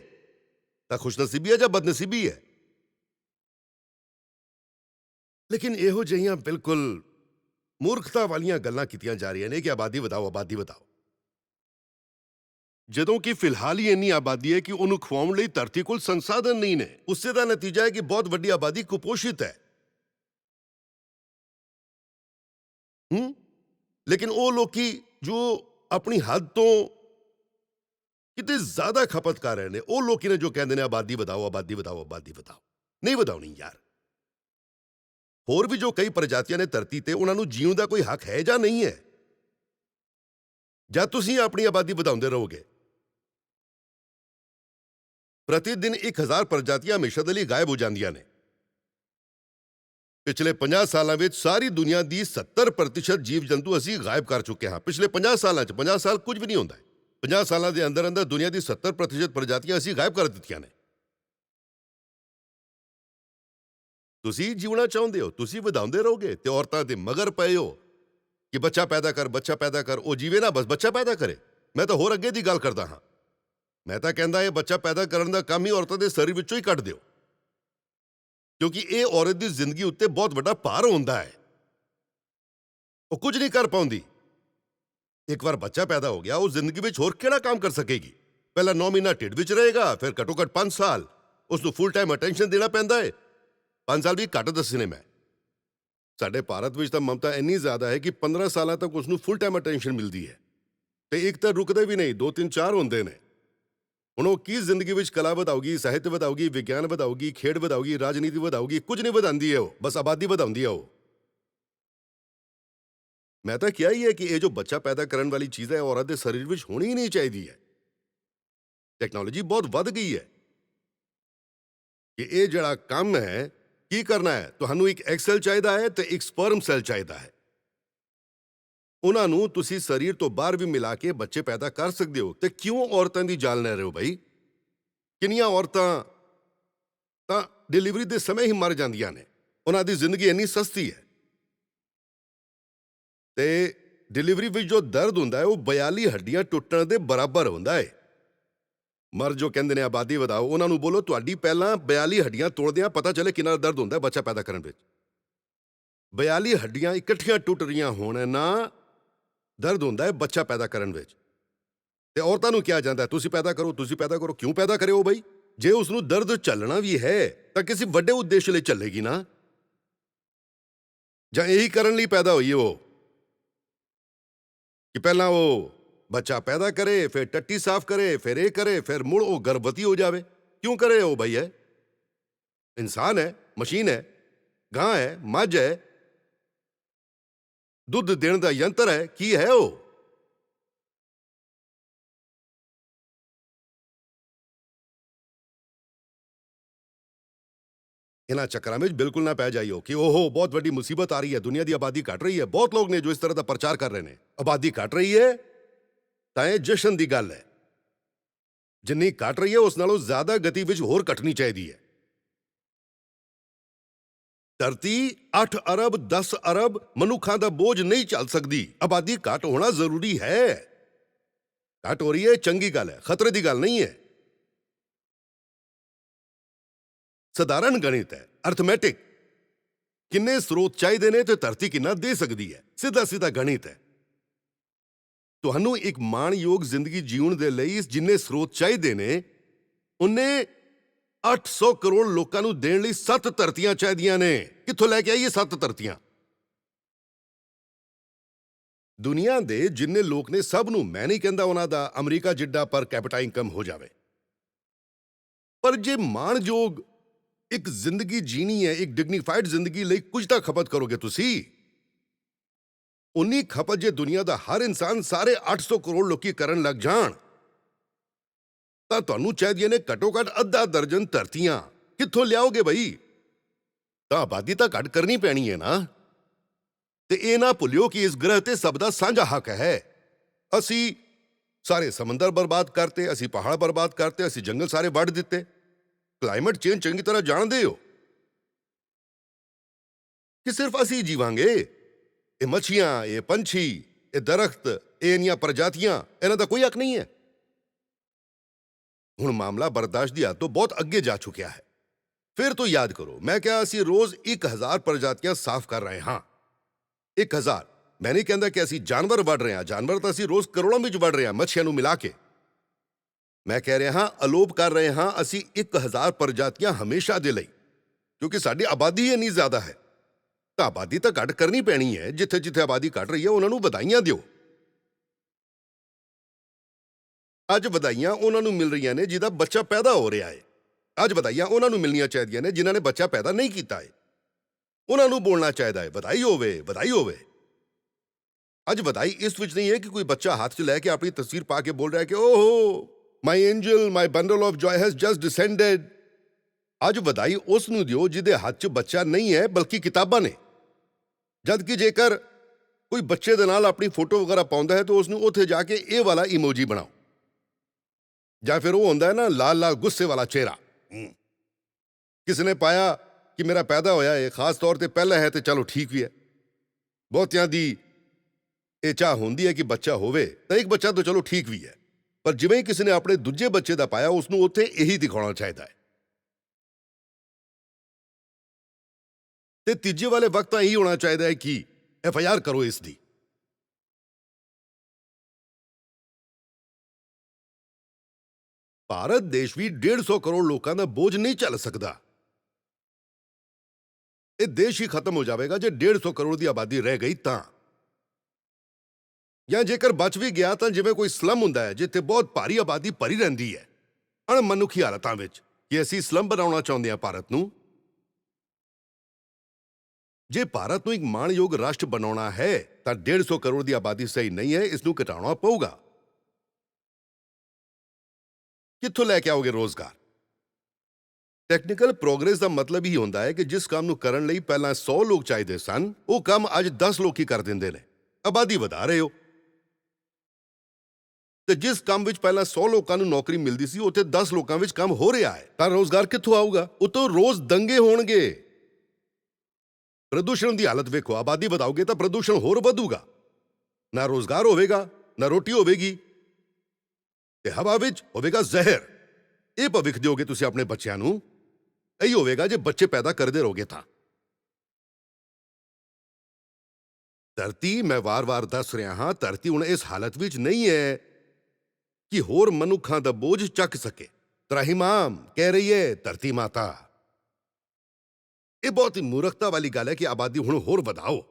ਤਾਂ ਖੁਸ਼ਨਸੀਬੀ ਹੈ ਜਾਂ ਬਦਨਸੀਬੀ ਹੈ? ਲੇਕਿਨ ਇਹੋ ਜਿਹੀਆਂ ਬਿਲਕੁਲ ਮੂਰਖਤਾ ਵਾਲੀਆਂ ਗੱਲਾਂ ਕੀਤੀਆਂ ਜਾ ਰਹੀਆਂ ਨੇ ਕਿ ਆਬਾਦੀ ਵਧਾਓ ਆਬਾਦੀ ਵਧਾਓ। ਜਦੋਂ ਕਿ ਫਿਲਹਾਲ ਹੀ ਇੰਨੀ ਆਬਾਦੀ ਹੈ ਕਿ ਉਹਨੂੰ ਖਵਾਉਣ ਲਈ ਧਰਤੀ ਕੋਲ ਸੰਸਾਧਨ ਨਹੀਂ ਨੇ। ਉਸੇ ਦਾ ਨਤੀਜਾ ਹੈ ਕਿ ਬਹੁਤ ਵੱਡੀ ਆਬਾਦੀ ਕੁਪੋਸ਼ਿਤ ਹੈ। ਹੂੰ? ਲੇਕਿਨ ਉਹ ਲੋਕੀ ਜੋ ਆਪਣੀ ਹੱਦ ਤੋਂ ਕਿਤੇ ਜ਼ਿਆਦਾ ਖਪਤ ਕਰ ਰਹੇ ਨੇ, ਉਹ ਲੋਕੀ ਨੇ ਜੋ ਕਹਿੰਦੇ ਨੇ ਆਬਾਦੀ ਵਧਾਓ ਆਬਾਦੀ ਵਧਾਓ ਆਬਾਦੀ ਵਧਾਓ। ਨਹੀਂ ਵਧਾਉਣੀ ਯਾਰ। ਹੋਰ ਵੀ ਜੋ ਕਈ ਪ੍ਰਜਾਤੀਆਂ ਨੇ ਧਰਤੀ ਤੇ ਉਹਨਾਂ ਨੂੰ ਜੀਉਣ ਦਾ ਕੋਈ ਹੱਕ ਹੈ ਜਾਂ ਨਹੀਂ ਹੈ? ਜਾਂ ਤੁਸੀਂ ਆਪਣੀ ਆਬਾਦੀ ਵਧਾਉਂਦੇ ਰਹੋਗੇ? ਪ੍ਰਤੀ ਦਿਨ 1000 ਪ੍ਰਜਾਤੀਆਂ ਹਮੇਸ਼ਾ ਦੇ ਲਈ ਗਾਇਬ ਹੋ ਜਾਂਦੀਆਂ ਨੇ। ਪਿਛਲੇ 50 ਸਾਲਾਂ ਵਿੱਚ ਸਾਰੀ ਦੁਨੀਆ ਦੀ 70% ਜੀਵ ਜੰਤੂ ਅਸੀਂ ਗਾਇਬ ਕਰ ਚੁੱਕੇ ਹਾਂ। ਪਿਛਲੇ 50 ਸਾਲਾਂ 'ਚ 50 ਸਾਲ ਕੁਝ ਵੀ ਨਹੀਂ ਹੁੰਦਾ 50 ਸਾਲਾਂ ਦੇ ਅੰਦਰ ਅੰਦਰ ਦੁਨੀਆ ਦੀ 70% ਪ੍ਰਜਾਤੀਆਂ ਅਸੀਂ ਗਾਇਬ ਕਰ ਦਿੱਤੀਆਂ ਨੇ। ਤੁਸੀਂ ਜਿਉਣਾ ਚਾਹੁੰਦੇ ਹੋ, ਤੁਸੀਂ ਵਧਾਉਂਦੇ ਰਹੋਗੇ ਤੇ ਔਰਤਾਂ ਦੇ ਮਗਰ ਪਏ ਹੋ। ਕਿ ਬੱਚਾ ਪੈਦਾ ਕਰ, ਬੱਚਾ ਪੈਦਾ ਕਰ, ਉਹ ਜੀਵੇ ਨਾ ਬਸ, ਬੱਚਾ ਪੈਦਾ ਕਰੇ। ਮੈਂ ਤਾਂ ਹੋਰ ਅੱਗੇ ਦੀ ਗੱਲ ਕਰਦਾ ਹਾਂ। ਮੈਂ ਤਾਂ ਕਹਿੰਦਾ ਇਹ ਬੱਚਾ ਪੈਦਾ ਕਰਨ ਦਾ ਕੰਮ ਹੀ ਔਰਤਾਂ ਦੇ ਸਰੀਰ ਵਿੱਚੋਂ ਹੀ ਕੱਢ ਦਿਓ। ਕਿਉਂਕਿ ਇਹ ਔਰਤ ਦੀ ਜ਼ਿੰਦਗੀ ਉੱਤੇ ਬਹੁਤ ਵੱਡਾ ਭਾਰ ਹੁੰਦਾ ਹੈ। ਉਹ ਕੁਝ ਨਹੀਂ ਕਰ ਪਾਉਂਦੀ। ਇੱਕ ਵਾਰ ਬੱਚਾ ਪੈਦਾ ਹੋ ਗਿਆ, ਉਹ ਜ਼ਿੰਦਗੀ ਵਿੱਚ ਹੋਰ ਕਿਹੜਾ ਕੰਮ ਕਰ ਸਕੇਗੀ? ਪਹਿਲਾਂ 9 ਮਹੀਨਾ ਢਿੱਡ ਵਿੱਚ ਰਹੇਗਾ, ਫਿਰ ਘੱਟੋ ਘੱਟ 5 ਸਾਲ। ਉਸ ਨੂੰ ਫੁੱਲ ਟਾਈਮ ਅਟੈਂਸ਼ਨ ਦੇਣਾ ਪੈਂਦਾ ਹੈ। 5 ਸਾਲ ਵੀ ਘੱਟ ਦੱਸੇ ਨੇ ਮੈਂ। ਸਾਡੇ ਭਾਰਤ ਵਿੱਚ ਤਾਂ ਮਮਤਾ ਇੰਨੀ ਜ਼ਿਆਦਾ ਹੈ ਕਿ 15 ਸਾਲਾਂ ਤੱਕ ਉਸ ਨੂੰ ਫੁੱਲ ਟਾਈਮ ਅਟੈਂਸ਼ਨ ਮਿਲਦੀ ਹੈ। ਤੇ ਇੱਕ ਤਾਂ ਰੁਕਦੇ ਵੀ ਨਹੀਂ, ਦੋ, ਤਿੰਨ, ਚਾਰ ਹੁੰਦੇ ਨੇ। ਹੁਣ ਉਹ ਕੀ ਜ਼ਿੰਦਗੀ ਵਿੱਚ ਕਲਾ ਵਧਾਊਗੀ, ਸਾਹਿਤ ਵਧਾਊਗੀ, ਵਿਗਿਆਨ ਵਧਾਊਗੀ, ਖੇਡ ਵਧਾਊਗੀ, ਰਾਜਨੀਤੀ ਵਧਾਊਗੀ, ਕੁਝ ਨਹੀਂ ਵਧਾਉਂਦੀ ਹੈ ਉਹ, ਬਸ ਆਬਾਦੀ ਵਧਾਉਂਦੀ ਹੈ ਉਹ। ਮੈਂ ਤਾਂ ਕਿਹਾ ਹੀ ਹੈ ਕਿ ਇਹ ਜੋ ਬੱਚਾ ਪੈਦਾ ਕਰਨ ਵਾਲੀ ਚੀਜ਼ ਹੈ, ਔਰਤ ਦੇ ਸਰੀਰ ਵਿੱਚ ਹੋਣੀ ਹੀ ਨਹੀਂ ਚਾਹੀਦੀ ਹੈ। ਟੈਕਨੋਲੋਜੀ ਬਹੁਤ ਵੱਧ ਗਈ ਹੈ। ਕਿ ਇਹ ਜਿਹੜਾ ਕੰਮ ਹੈ ਕੀ ਕਰਨਾ ਹੈ? ਤੁਹਾਨੂੰ ਇੱਕ ਐਕਸੈਲ ਚਾਹੀਦਾ ਹੈ ਤੇ ਇੱਕ ਸਪਰਮ ਸੈੱਲ ਚਾਹੀਦਾ ਹੈ। ਉਹਨਾਂ ਨੂੰ ਤੁਸੀਂ ਸਰੀਰ ਤੋਂ ਬਾਹਰ ਵੀ ਮਿਲਾ ਕੇ ਬੱਚੇ ਪੈਦਾ ਕਰ ਸਕਦੇ ਹੋ। ਤੇ ਕਿਉਂ ਔਰਤਾਂ ਦੀ ਜਾਲ ਲੈ ਰਹੇ ਹੋ ਭਾਈ ਕਿੰਨੀਆਂ ਔਰਤਾਂ ਤਾਂ ਡਿਲੀਵਰੀ ਦੇ ਸਮੇਂ ਹੀ ਮਰ ਜਾਂਦੀਆਂ ਨੇ। ਉਹਨਾਂ ਦੀ ਜ਼ਿੰਦਗੀ ਇੰਨੀ ਸਸਤੀ ਹੈ। ਤੇ ਡਿਲੀਵਰੀ ਵਿੱਚ ਜੋ ਦਰਦ ਹੁੰਦਾ ਹੈ, ਉਹ 42 ਹੱਡੀਆਂ ਟੁੱਟਣ ਦੇ ਬਰਾਬਰ ਹੁੰਦਾ ਹੈ। ਮਰ ਜੋ ਕਹਿੰਦੇ ਨੇ, ਆਬਾਦੀ ਵਧਾਓ। ਉਹਨਾਂ ਨੂੰ ਬੋਲੋ, ਤੁਹਾਡੀ ਪਹਿਲਾਂ 42 ਹੱਡੀਆਂ ਤੋੜਦਿਆਂ ਪਤਾ ਚੱਲੇ ਕਿੰਨਾ ਦਰਦ ਹੁੰਦਾ ਬੱਚਾ ਪੈਦਾ ਕਰਨ ਵਿੱਚ। 42 ਹੱਡੀਆਂ ਇਕੱਠੀਆਂ ਟੁੱਟ ਰਹੀਆਂ ਹੋਣ ਨਾ ਦਰਦ ਹੁੰਦਾ ਹੈ ਬੱਚਾ ਪੈਦਾ ਕਰਨ ਵਿੱਚ। ਤੇ ਔਰਤਾਂ ਨੂੰ ਕਿਹਾ ਜਾਂਦਾ ਤੁਸੀਂ ਪੈਦਾ ਕਰੋ, ਤੁਸੀਂ ਪੈਦਾ ਕਰੋ। ਕਿਉਂ ਪੈਦਾ ਕਰਿਓ ਬਈ? ਜੇ ਉਸ ਨੂੰ ਦਰਦ ਚੱਲਣਾ ਵੀ ਹੈ, ਤਾਂ ਕਿਸੇ ਵੱਡੇ ਉਦੇਸ਼ ਲਈ ਚੱਲੇਗੀ ਨਾ। ਜਾਂ ਇਹੀ ਕਰਨ ਲਈ ਪੈਦਾ ਹੋਈ ਉਹ। ਕਿ ਪਹਿਲਾਂ ਉਹ ਬੱਚਾ ਪੈਦਾ ਕਰੇ, ਫਿਰ ਟੱਟੀ ਸਾਫ਼ ਕਰੇ, ਫਿਰ ਇਹ ਕਰੇ, ਫਿਰ ਮੁੜ ਉਹ ਗਰਭਵਤੀ ਹੋ ਜਾਵੇ। ਕਿਉਂ ਕਰੇ ਉਹ ਬਈ ਹੈ ਇਨਸਾਨ ਹੈ, ਮਸ਼ੀਨ ਹੈ, ਗਾਂ ਹੈ, ਮੱਝ ਹੈ। ਦੁੱਧ ਦੇਣ ਦਾ ਯੰਤਰ ਹੈ, ਕੀ ਹੈ ਉਹ? ਇਹਨਾਂ ਚੱਕਰਾਂ ਵਿੱਚ ਬਿਲਕੁਲ ਨਾ ਪੈ ਜਾਈਓ ਕਿ ਓਹੋ, ਬਹੁਤ ਵੱਡੀ ਮੁਸੀਬਤ ਆ ਰਹੀ ਹੈ, ਦੁਨੀਆ ਦੀ ਆਬਾਦੀ ਘਟ ਰਹੀ ਹੈ। ਬਹੁਤ ਲੋਕ ਨੇ ਜੋ ਇਸ ਤਰ੍ਹਾਂ ਦਾ ਪ੍ਰਚਾਰ ਕਰ ਰਹੇ ਨੇ। ਆਬਾਦੀ ਘਟ ਰਹੀ ਹੈ। ਤਾਂ ਇਹ ਜਸ਼ਨ ਦੀ ਗੱਲ ਹੈ। ਜਿੰਨੀ ਘਟ ਰਹੀ ਹੈ, ਉਸ ਨਾਲੋਂ ਜ਼ਿਆਦਾ ਗਤੀ ਵਿੱਚ ਹੋਰ ਘਟਣੀ ਚਾਹੀਦੀ ਹੈ। ਧਰਤੀ 8 ਅਰਬ 10 ਅਰਬ ਮਨੁੱਖਾਂ ਦਾ ਬੋਝ ਨਹੀਂ ਚੱਲ ਸਕਦੀ। ਆਬਾਦੀ ਘਟ ਹੋਣਾ ਜ਼ਰੂਰੀ ਹੈ। ਘਟ ਹੋ ਰਹੀ ਹੈ ਚੰਗੀ ਗੱਲ ਹੈ, ਖਤਰੇ ਦੀ ਗੱਲ ਨਹੀਂ ਹੈ। ਸਧਾਰਨ ਗਣਿਤ ਹੈ, ਅਰਥਮੈਟਿਕ। ਕਿੰਨੇ ਸਰੋਤ ਚਾਹੀਦੇ ਨੇ ਤੇ ਧਰਤੀ ਕਿੰਨਾ ਦੇ ਸਕਦੀ ਹੈ? ਸਿੱਧਾ ਸਿੱਧਾ ਗਣਿਤ ਹੈ। ਤੁਹਾਨੂੰ ਇੱਕ ਮਾਣਯੋਗ ਜ਼ਿੰਦਗੀ ਜੀਉਣ ਦੇ ਲਈ ਜਿੰਨੇ ਸਰੋਤ ਚਾਹੀਦੇ ਨੇ, ਉਹਨੇ 800 ਕਰੋੜ ਲੋਕਾਂ ਨੂੰ ਦੇਣ ਲਈ 7 ਧਰਤੀਆਂ ਚਾਹੀਦੀਆਂ ਨੇ। ਕਿੱਥੋਂ ਲੈ ਕੇ ਆਈਏ 7 ਧਰਤੀਆਂ? ਦੁਨੀਆ ਦੇ ਜਿੰਨੇ ਲੋਕ ਨੇ, ਸਭ ਨੂੰ ਮੈਂ ਨਹੀਂ ਕਹਿੰਦਾ ਉਹਨਾਂ ਦਾ ਅਮਰੀਕਾ ਜਿੱਡਾ ਪਰ ਕੈਪੀਟਾ ਇਨਕਮ ਹੋ ਜਾਵੇ। ਪਰ ਜੇ ਮਾਣਯੋਗ ਇੱਕ ਜ਼ਿੰਦਗੀ ਜੀਣੀ ਹੈ, ਇੱਕ ਡਿਗਨੀਫਾਈਡ ਜ਼ਿੰਦਗੀ ਲਈ ਕੁਝ ਤਾਂ ਖਪਤ ਕਰੋਗੇ ਤੁਸੀਂ। ਉਨੀ ਖਪਤ ਜੇ ਦੁਨੀਆ ਦਾ ਹਰ ਇਨਸਾਨ ਸਾਰੇ 800 ਕਰੋੜ ਲੋਕੀ ਕਰਨ ਲੱਗ ਜਾਣ। ਤਾਂ ਤੁਹਾਨੂੰ ਚਾਹੀਦੀਆਂ ਨੇ ਘੱਟੋ ਘੱਟ ਅੱਧਾ ਦਰਜਨ ਧਰਤੀਆਂ। ਕਿੱਥੋਂ ਲਿਆਓਗੇ ਬਈ? ਤਾਂ ਆਬਾਦੀ ਤਾਂ ਘੱਟ ਕਰਨੀ ਪੈਣੀ ਹੈ ਨਾ। ਤੇ ਇਹ ਨਾ ਭੁੱਲਿਓ ਕਿ ਇਸ ਗ੍ਰਹਿ ਤੇ ਸਭ ਦਾ ਸਾਂਝਾ ਹੱਕ ਹੈ। ਅਸੀਂ ਸਾਰੇ ਸਮੁੰਦਰ ਬਰਬਾਦ ਕਰਤੇ, ਅਸੀਂ ਪਹਾੜ ਬਰਬਾਦ ਕਰਤੇ, ਅਸੀਂ ਜੰਗਲ ਸਾਰੇ ਵੱਢ ਦਿੱਤੇ। ਕਲਾਈਮੇਟ ਚੇਂਜ ਚੰਗੀ ਤਰ੍ਹਾਂ ਜਾਣਦੇ ਹੋ। ਕਿ ਸਿਰਫ ਅਸੀਂ ਜੀਵਾਂਗੇ? ਇਹ ਮੱਛੀਆਂ, ਇਹ ਪੰਛੀ, ਇਹ ਦਰਖਤ, ਇਹ ਇੰਨੀਆਂ ਪ੍ਰਜਾਤੀਆਂ, ਇਹਨਾਂ ਦਾ ਕੋਈ ਹੱਕ ਨਹੀਂ ਹੈ। ਹੁਣ ਮਾਮਲਾ ਬਰਦਾਸ਼ਤ ਦੀ ਹੱਦ ਤੋਂ ਬਹੁਤ ਅੱਗੇ ਜਾ ਚੁੱਕਿਆ ਹੈ। ਫਿਰ ਤੋਂ ਯਾਦ ਕਰੋ, ਮੈਂ ਕਿਹਾ ਅਸੀਂ ਰੋਜ਼ 1000 ਪ੍ਰਜਾਤੀਆਂ ਸਾਫ਼ ਕਰ ਰਹੇ ਹਾਂ। 1000 ਮੈਂ ਨਹੀਂ ਕਹਿੰਦਾ ਕਿ ਅਸੀਂ ਜਾਨਵਰ ਵੜ ਰਹੇ ਹਾਂ। ਜਾਨਵਰ ਤਾਂ ਅਸੀਂ ਰੋਜ਼ ਕਰੋੜਾਂ ਵਿੱਚ ਵੜ ਰਹੇ ਹਾਂ ਮੱਛੀਆਂ ਨੂੰ ਮਿਲਾ ਕੇ। ਮੈਂ ਕਹਿ ਰਿਹਾ ਹਾਂ, ਅਲੋਪ ਕਰ ਰਹੇ ਹਾਂ ਅਸੀਂ 1000 ਪ੍ਰਜਾਤੀਆਂ ਹਮੇਸ਼ਾ ਦੇ ਲਈ, ਕਿਉਂਕਿ ਸਾਡੀ ਆਬਾਦੀ ਇੰਨੀ ਜ਼ਿਆਦਾ ਹੈ। ਤਾਂ ਆਬਾਦੀ ਤਾਂ ਘੱਟ ਕਰਨੀ ਪੈਣੀ ਹੈ, ਜਿੱਥੇ ਜਿੱਥੇ ਆਬਾਦੀ ਘਟ ਰਹੀ ਹੈ, ਉਹਨਾਂ ਨੂੰ ਵਧਾਈਆਂ ਦਿਓ। ਅੱਜ ਵਧਾਈਆਂ ਉਹਨਾਂ ਨੂੰ ਮਿਲ ਰਹੀਆਂ ਨੇ, ਜਿਹਦਾ ਬੱਚਾ ਪੈਦਾ ਹੋ ਰਿਹਾ ਹੈ। ਅੱਜ ਵਧਾਈਆਂ ਉਹਨਾਂ ਨੂੰ ਮਿਲਣੀਆਂ ਚਾਹੀਦੀਆਂ ਨੇ, ਜਿਨ੍ਹਾਂ ਨੇ ਬੱਚਾ ਪੈਦਾ ਨਹੀਂ ਕੀਤਾ ਹੈ। ਉਹਨਾਂ ਨੂੰ ਬੋਲਣਾ ਚਾਹੀਦਾ ਹੈ, ਵਧਾਈ ਹੋਵੇ ਵਧਾਈ ਹੋਵੇ। ਅੱਜ ਵਧਾਈ ਇਸ ਵਿੱਚ ਨਹੀਂ ਹੈ ਕਿ ਕੋਈ ਬੱਚਾ ਹੱਥ 'ਚ ਲੈ ਕੇ ਆਪਣੀ ਤਸਵੀਰ ਪਾ ਕੇ ਬੋਲ ਰਿਹਾ ਹੈ ਕਿ, ਓਹੋ my angel, my bundle of joy has just descended. ਅੱਜ ਵਧਾਈ ਉਸ ਨੂੰ ਦਿਓ ਜਿਹਦੇ ਹੱਥ 'ਚ ਬੱਚਾ ਨਹੀਂ ਹੈ, ਬਲਕਿ ਕਿਤਾਬਾਂ ਨੇ। ਜਦ ਕਿ ਜੇਕਰ ਕੋਈ ਬੱਚੇ ਦੇ ਨਾਲ ਆਪਣੀ ਫੋਟੋ ਵਗੈਰਾ ਪਾਉਂਦਾ ਹੈ, ਤਾਂ ਉਸ ਨੂੰ ਉੱਥੇ ਜਾ ਕੇ ਇਹ ਵਾਲਾ ਇਮੋਜੀ ਬਣਾਓ। ਜਾਂ ਫਿਰ ਉਹ ਹੁੰਦਾ ਹੈ ਨਾ, ਲਾਲ ਲਾਲ ਗੁੱਸੇ ਵਾਲਾ ਚਿਹਰਾ। ਹਮ। ਕਿਸ ਨੇ ਪਾਇਆ ਕਿ ਮੇਰਾ ਪੈਦਾ ਹੋਇਆ ਹੈ ਖਾਸ ਤੌਰ ਤੇ ਪਹਿਲਾ ਹੈ ਤੇ ਚਲੋ ਠੀਕ ਵੀ ਹੈ। ਬਹੁਤਿਆਂ ਦੀ ਇਹ ਚਾਹ ਹੁੰਦੀ ਹੈ ਕਿ ਬੱਚਾ ਹੋਵੇ, ਤਾਂ ਇੱਕ ਬੱਚਾ ਤਾਂ ਚਲੋ ਠੀਕ ਵੀ ਹੈ। ਪਰ ਜਿਵੇਂ ਹੀ ਕਿਸੇ ਨੇ ਆਪਣੇ ਦੂਜੇ ਬੱਚੇ ਦਾ ਪਾਇਆ ਉਸ ਨੂੰ ਉੱਥੇ ਇਹੀ ਦਿਖਾਉਣਾ ਚਾਹੀਦਾ ਹੈ। ਤੇ ਤੀਜੇ ਵਾਲੇ ਵਕਤ ਤਾਂ ਇਹੀ ਹੋਣਾ ਚਾਹੀਦਾ ਹੈ ਕਿ ਐਫ ਆਈ ਆਰ ਕਰੋ ਇਸ ਦੀ। ਭਾਰਤ ਦੇਸ਼ ਵੀ 150 ਕਰੋੜ ਲੋਕਾਂ ਦਾ ਬੋਝ ਨਹੀਂ ਚੱਲ ਸਕਦਾ। ਇਹ ਦੇਸ਼ ਹੀ ਖਤਮ ਹੋ ਜਾਵੇਗਾ ਜੇ 150 ਕਰੋੜ ਦੀ ਆਬਾਦੀ ਰਹਿ ਗਈ ਤਾਂ। ਜਾਂ ਜੇਕਰ ਬਚ ਵੀ ਗਿਆ ਤਾਂ ਜਿਵੇਂ ਕੋਈ ਸਲਮ ਹੁੰਦਾ ਹੈ, ਜਿੱਥੇ ਬਹੁਤ ਭਾਰੀ ਆਬਾਦੀ ਭਰੀ ਰਹਿੰਦੀ ਹੈ। ਅਣਮਨੁੱਖੀ ਹਾਲਤਾਂ ਵਿੱਚ ਕਿ ਅਸੀਂ ਸਲਮ ਬਣਾਉਣਾ ਚਾਹੁੰਦੇ ਹਾਂ ਭਾਰਤ ਨੂੰ ਜੇ ਭਾਰਤ ਨੂੰ ਇੱਕ ਮਾਣਯੋਗ ਰਾਸ਼ਟਰ ਬਣਾਉਣਾ ਹੈ, ਤਾਂ 150 ਕਰੋੜ ਦੀ ਆਬਾਦੀ ਸਹੀ ਨਹੀਂ ਹੈ, ਇਸ ਨੂੰ ਘਟਾਉਣਾ ਪਊਗਾ। ਕਿੱਥੋਂ ਲੈ ਕੇ ਆਓਗੇ ਰੋਜ਼ਗਾਰ? ਟੈਕਨੀਕਲ ਪ੍ਰੋਗਰੈਸ ਦਾ ਮਤਲਬ ਹੀ ਹੁੰਦਾ ਹੈ ਕਿ ਜਿਸ ਕੰਮ ਨੂੰ ਕਰਨ ਲਈ ਪਹਿਲਾਂ 100 ਲੋਕ ਚਾਹੀਦੇ ਸਨ, ਉਹ ਕੰਮ ਅੱਜ 10 ਲੋਕ ਹੀ ਕਰ ਦਿੰਦੇ ਨੇ। ਆਬਾਦੀ ਵਧਾ ਰਹੇ ਹੋ। ਤੇ ਜਿਸ ਕੰਮ ਵਿੱਚ ਪਹਿਲਾਂ 100 ਲੋਕਾਂ ਨੂੰ ਨੌਕਰੀ ਮਿਲਦੀ ਸੀ, ਉੱਥੇ 10 ਲੋਕਾਂ ਵਿੱਚ ਕੰਮ ਹੋ ਰਿਹਾ ਹੈ। ਤਾਂ ਰੋਜ਼ਗਾਰ ਕਿੱਥੋਂ ਆਊਗਾ? ਉਤੋਂ ਰੋਜ਼ ਦੰਗੇ ਹੋਣਗੇ। ਪ੍ਰਦੂਸ਼ਣ ਦੀ ਹਾਲਤ ਵੇਖੋ, ਆਬਾਦੀ ਵਧਾਓਗੇ ਤਾਂ ਪ੍ਰਦੂਸ਼ਣ ਹੋਰ ਵਧੂਗਾ। ਨਾ ਰੋਜ਼ਗਾਰ ਹੋਵੇਗਾ, ਨਾ ਰੋਟੀ ਹੋਵੇਗੀ, ਤੇ ਹਵਾ ਵਿੱਚ ਹੋਵੇਗਾ ਜ਼ਹਿਰ। ਇਹ ਭਵਿੱਖ ਦਿਓਗੇ ਤੁਸੀਂ ਆਪਣੇ ਬੱਚਿਆਂ ਨੂੰ। ਇਹੀ ਹੋਵੇਗਾ ਜੇ ਬੱਚੇ ਪੈਦਾ ਕਰਦੇ ਰਹੋਗੇ ਤਾਂ। ਧਰਤੀ, ਮੈਂ ਵਾਰ-ਵਾਰ ਦੱਸ ਰਿਹਾ ਹਾਂ, ਧਰਤੀ ਹੁਣ ਇਸ ਹਾਲਤ ਵਿੱਚ ਨਹੀਂ ਹੈ ਕਿ ਹੋਰ ਮਨੁੱਖਾਂ ਦਾ ਬੋਝ ਚੱਕ ਸਕੇ। ਤਰਾਹਿਮਾਮ ਕਹਿ ਰਹੀ ਹੈ ਧਰਤੀ ਮਾਤਾ। ਇਹ ਬਹੁਤ ਹੀ ਮੂਰਖਤਾ ਵਾਲੀ ਗੱਲ ਹੈ ਕਿ ਆਬਾਦੀ ਹੁਣ ਹੋਰ ਵਧਾਓ।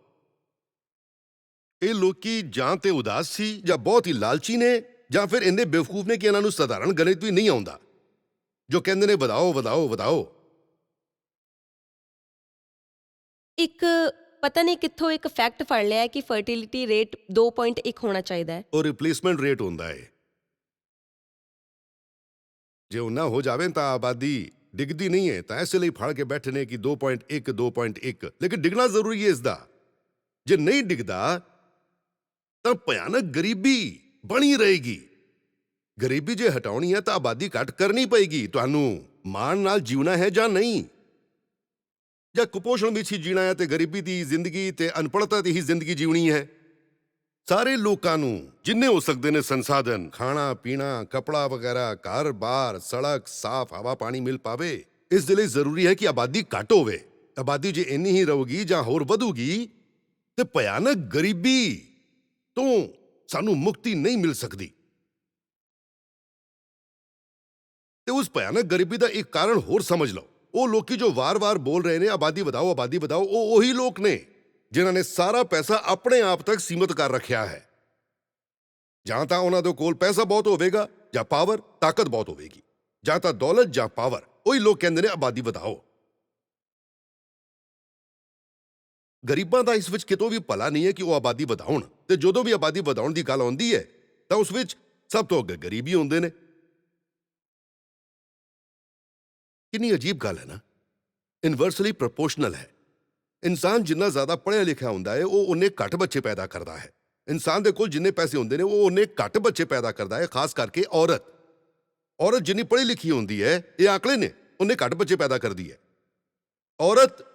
ਇਹ ਲੋਕੀ ਜਾਂ ਤੇ ਉਦਾਸ ਸੀ ਜਾਂ ਬਹੁਤ ਹੀ ਲਾਲਚੀ ਨੇ ਜਾਂ ਫਿਰ ਇੰਨੇ ਬੇਵਕੂਫ ਨੇ ਕਿ ਇਹਨਾਂ ਨੂੰ ਸਧਾਰਨ ਗਣਿਤ ਵੀ ਨਹੀਂ ਆਉਂਦਾ। ਜੋ ਕਹਿੰਦੇ ਨੇ ਵਧਾਓ ਵਧਾਓ ਵਧਾਓ। ਇੱਕ ਪਤਾ ਨਹੀਂ ਕਿੱਥੋਂ ਇੱਕ ਫੈਕਟ ਫੜ ਲਿਆ ਹੈ ਕਿ ਫਰਟੀਲਿਟੀ ਰੇਟ 2.1 ਹੋਣਾ ਚਾਹੀਦਾ ਹੈ। ਉਹ ਰਿਪਲੇਸਮੈਂਟ ਰੇਟ ਹੁੰਦਾ ਹੈ। ਜੇ ਉਹ ਨਾ ਹੋ ਜਾਵੇ ਤਾਂ ਆਬਾਦੀ ਡਿੱਗਦੀ ਨਹੀਂ ਹੈ ਤਾਂ ਇਸ ਲਈ ਫੜ ਕੇ ਬੈਠੇ ਨੇ ਕਿ 2.1 2.1 ਲੇਕਿਨ ਡਿੱਗਣਾ ਜ਼ਰੂਰੀ ਹੈ ਇਸ ਦਾ ਜੇ ਨਹੀਂ ਡਿੱਗਦਾ ਤਾਂ ਭਿਆਨਕ ਗਰੀਬੀ ਬਣੀ ਰਹੇਗੀ ਗਰੀਬੀ ਜੇ ਹਟਾਉਣੀ ਹੈ ਤਾਂ ਆਬਾਦੀ ਘਟ ਕਰਨੀ ਪਏਗੀ ਤੁਹਾਨੂੰ ਮਾਣ ਨਾਲ ਜੀਉਣਾ ਹੈ ਜਾਂ ਨਹੀਂ ਜਾਂ ਕੁਪੋਸ਼ਣ ਵਿੱਚ ਹੀ ਜੀਣਾ ਹੈ ਤੇ ਗਰੀਬੀ ਦੀ ਜ਼ਿੰਦਗੀ ਤੇ ਅਨਪੜ੍ਹਤਾ ਦੀ ਹੀ ਜ਼ਿੰਦਗੀ ਜੀਉਣੀ ਹੈ ਸਾਰੇ ਲੋਕਾਂ ਨੂੰ, ਜਿੰਨੇ ਹੋ ਸਕਦੇ ਨੇ ਸੰਸਾਧਨ, ਖਾਣਾ, ਪੀਣਾ, ਕਪੜਾ ਵਗੈਰਾ ਘਰ-ਬਾਰ ਸੜਕ, ਸਾਫ਼ ਹਵਾ, ਪਾਣੀ ਮਿਲ ਪਾਵੇ, ਇਸ ਦੇ ਲਈ ਜ਼ਰੂਰੀ ਹੈ ਕਿ ਆਬਾਦੀ ਘੱਟ ਹੋਵੇ। ਆਬਾਦੀ ਜੇ ਇੰਨੀ ਹੀ ਰਹੂਗੀ ਜਾਂ ਹੋਰ ਵਧੂਗੀ, ਤੇ ਭਿਆਨਕ ਗਰੀਬੀ ਤੋਂ ਸਾਨੂੰ ਮੁਕਤੀ ਨਹੀਂ ਮਿਲ ਸਕਦੀ। ਤੇ ਉਸ ਭਿਆਨਕ ਗਰੀਬੀ ਦਾ ਇੱਕ ਕਾਰਨ ਹੋਰ ਸਮਝ ਲਓ। ਉਹ ਲੋਕੀ ਜੋ ਵਾਰ-ਵਾਰ ਬੋਲ ਰਹੇ ਨੇ, ਆਬਾਦੀ ਵਧਾਓ ਆਬਾਦੀ ਵਧਾਓ, ਉਹ ਉਹੀ ਲੋਕ ਨੇ। ਜਿਨ੍ਹਾਂ ਨੇ ਸਾਰਾ ਪੈਸਾ ਆਪਣੇ ਆਪ ਤੱਕ ਸੀਮਿਤ ਕਰ ਰੱਖਿਆ ਹੈ। ਜਾਂ ਤਾਂ ਉਹਨਾਂ ਦੇ ਕੋਲ ਪੈਸਾ ਬਹੁਤ ਹੋਵੇਗਾ, ਜਾਂ ਪਾਵਰ, ਤਾਕਤ ਬਹੁਤ ਹੋਵੇਗੀ। ਜਾਂ ਤਾਂ ਦੌਲਤ ਜਾਂ ਪਾਵਰ, ਉਹੀ ਲੋਕ ਕਹਿੰਦੇ ਨੇ, ਆਬਾਦੀ ਵਧਾਓ। ਗਰੀਬਾਂ ਦਾ ਇਸ ਵਿੱਚ ਕਿਤੋਂ ਵੀ ਭਲਾ ਨਹੀਂ ਹੈ ਕਿ ਉਹ ਆਬਾਦੀ ਵਧਾਉਣ। ਤੇ ਜਦੋਂ ਵੀ ਆਬਾਦੀ ਵਧਾਉਣ ਦੀ ਗੱਲ ਆਉਂਦੀ ਹੈ, ਤਾਂ ਉਸ ਵਿੱਚ ਸਭ ਤੋਂ ਅੱਗੇ ਗਰੀਬੀ ਹੁੰਦੇ ਨੇ। ਕਿੰਨੀ ਅਜੀਬ ਗੱਲ ਹੈ ਨਾ। ਇਨਵਰਸਲੀ ਪ੍ਰੋਪੋਰਸ਼ਨਲ ਹੈ। ਇਨਸਾਨ ਜਿੰਨਾ ਜ਼ਿਆਦਾ ਪੜ੍ਹਿਆ ਲਿਖਿਆ ਹੁੰਦਾ ਹੈ, ਉਹ ਉਨੇ ਘੱਟ ਬੱਚੇ ਪੈਦਾ ਕਰਦਾ ਹੈ। ਇਨਸਾਨ ਦੇ ਕੋਲ ਜਿੰਨੇ ਪੈਸੇ ਹੁੰਦੇ ਨੇ, ਉਹ ਉਨੇ ਘੱਟ ਬੱਚੇ ਪੈਦਾ ਕਰਦਾ ਹੈ, ਖਾਸ ਕਰਕੇ ਔਰਤ। ਔਰਤ ਜਿੰਨੀ ਪੜ੍ਹੀ ਲਿਖੀ ਹੁੰਦੀ ਹੈ, ਇਹ ਆਕੜੇ ਨੇ ਉਨੇ ਘੱਟ ਬੱਚੇ ਪੈਦਾ ਕਰਦੀ ਹੈ। ਔਰਤ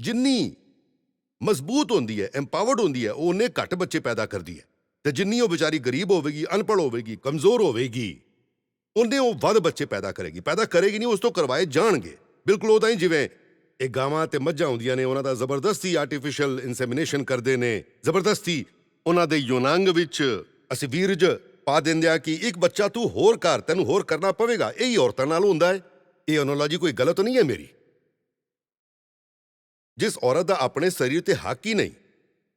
ਜਿੰਨੀ ਮਜ਼ਬੂਤ ਹੁੰਦੀ ਹੈ ਐਮਪਾਵਰਡ ਹੁੰਦੀ ਹੈ, ਉਹ ਉਨੇ ਘੱਟ ਬੱਚੇ ਪੈਦਾ ਕਰਦੀ ਹੈ। ਤੇ ਜਿੰਨੀ ਉਹ ਵਿਚਾਰੀ ਗਰੀਬ ਹੋਵੇਗੀ, ਅਨਪੜ੍ਹ ਹੋਵੇਗੀ, ਕਮਜ਼ੋਰ ਹੋਵੇਗੀ ਉਹਨੇ ਉਹ ਵੱਧ ਬੱਚੇ ਪੈਦਾ ਕਰੇਗੀ। ਪੈਦਾ ਕਰੇਗੀ ਨਹੀਂ, ਉਸ ਤੋਂ ਕਰਵਾਏ ਜਾਣਗੇ। ਬਿਲਕੁਲ ਉਦਾਂ ਹੀ ਜਿਵੇਂ ਇਹ ਗਾਵਾਂ ਤੇ ਮੱਝਾਂ ਹੁੰਦੀਆਂ ਨੇ, ਉਹਨਾਂ ਦਾ ਜ਼ਬਰਦਸਤੀ ਆਰਟੀਫੀਸ਼ੀਅਲ ਇਨਸੈਮੀਨੇਸ਼ਨ ਕਰਦੇ ਨੇ। ਜ਼ਬਰਦਸਤੀ, ਉਹਨਾਂ ਦੇ ਯੋਨਾਂਗ ਵਿੱਚ ਅਸੀਂ ਵੀਰਜ ਪਾ ਦਿੰਦੇ ਆ ਕਿ ਇੱਕ ਬੱਚਾ ਤੂੰ ਹੋਰ ਕਰ ਤੈਨੂੰ ਹੋਰ ਕਰਨਾ ਪਵੇਗਾ। ਇਹ ਹੀ ਔਰਤਾਂ ਨਾਲ ਹੁੰਦਾ ਹੈ। ਇਹ ਐਨੋਲੋਜੀ ਕੋਈ ਗਲਤ ਨਹੀਂ ਹੈ ਮੇਰੀ। ਜਿਸ ਔਰਤ ਦਾ ਆਪਣੇ ਸਰੀਰ ਤੇ ਹੱਕ ਹੀ ਨਹੀਂ,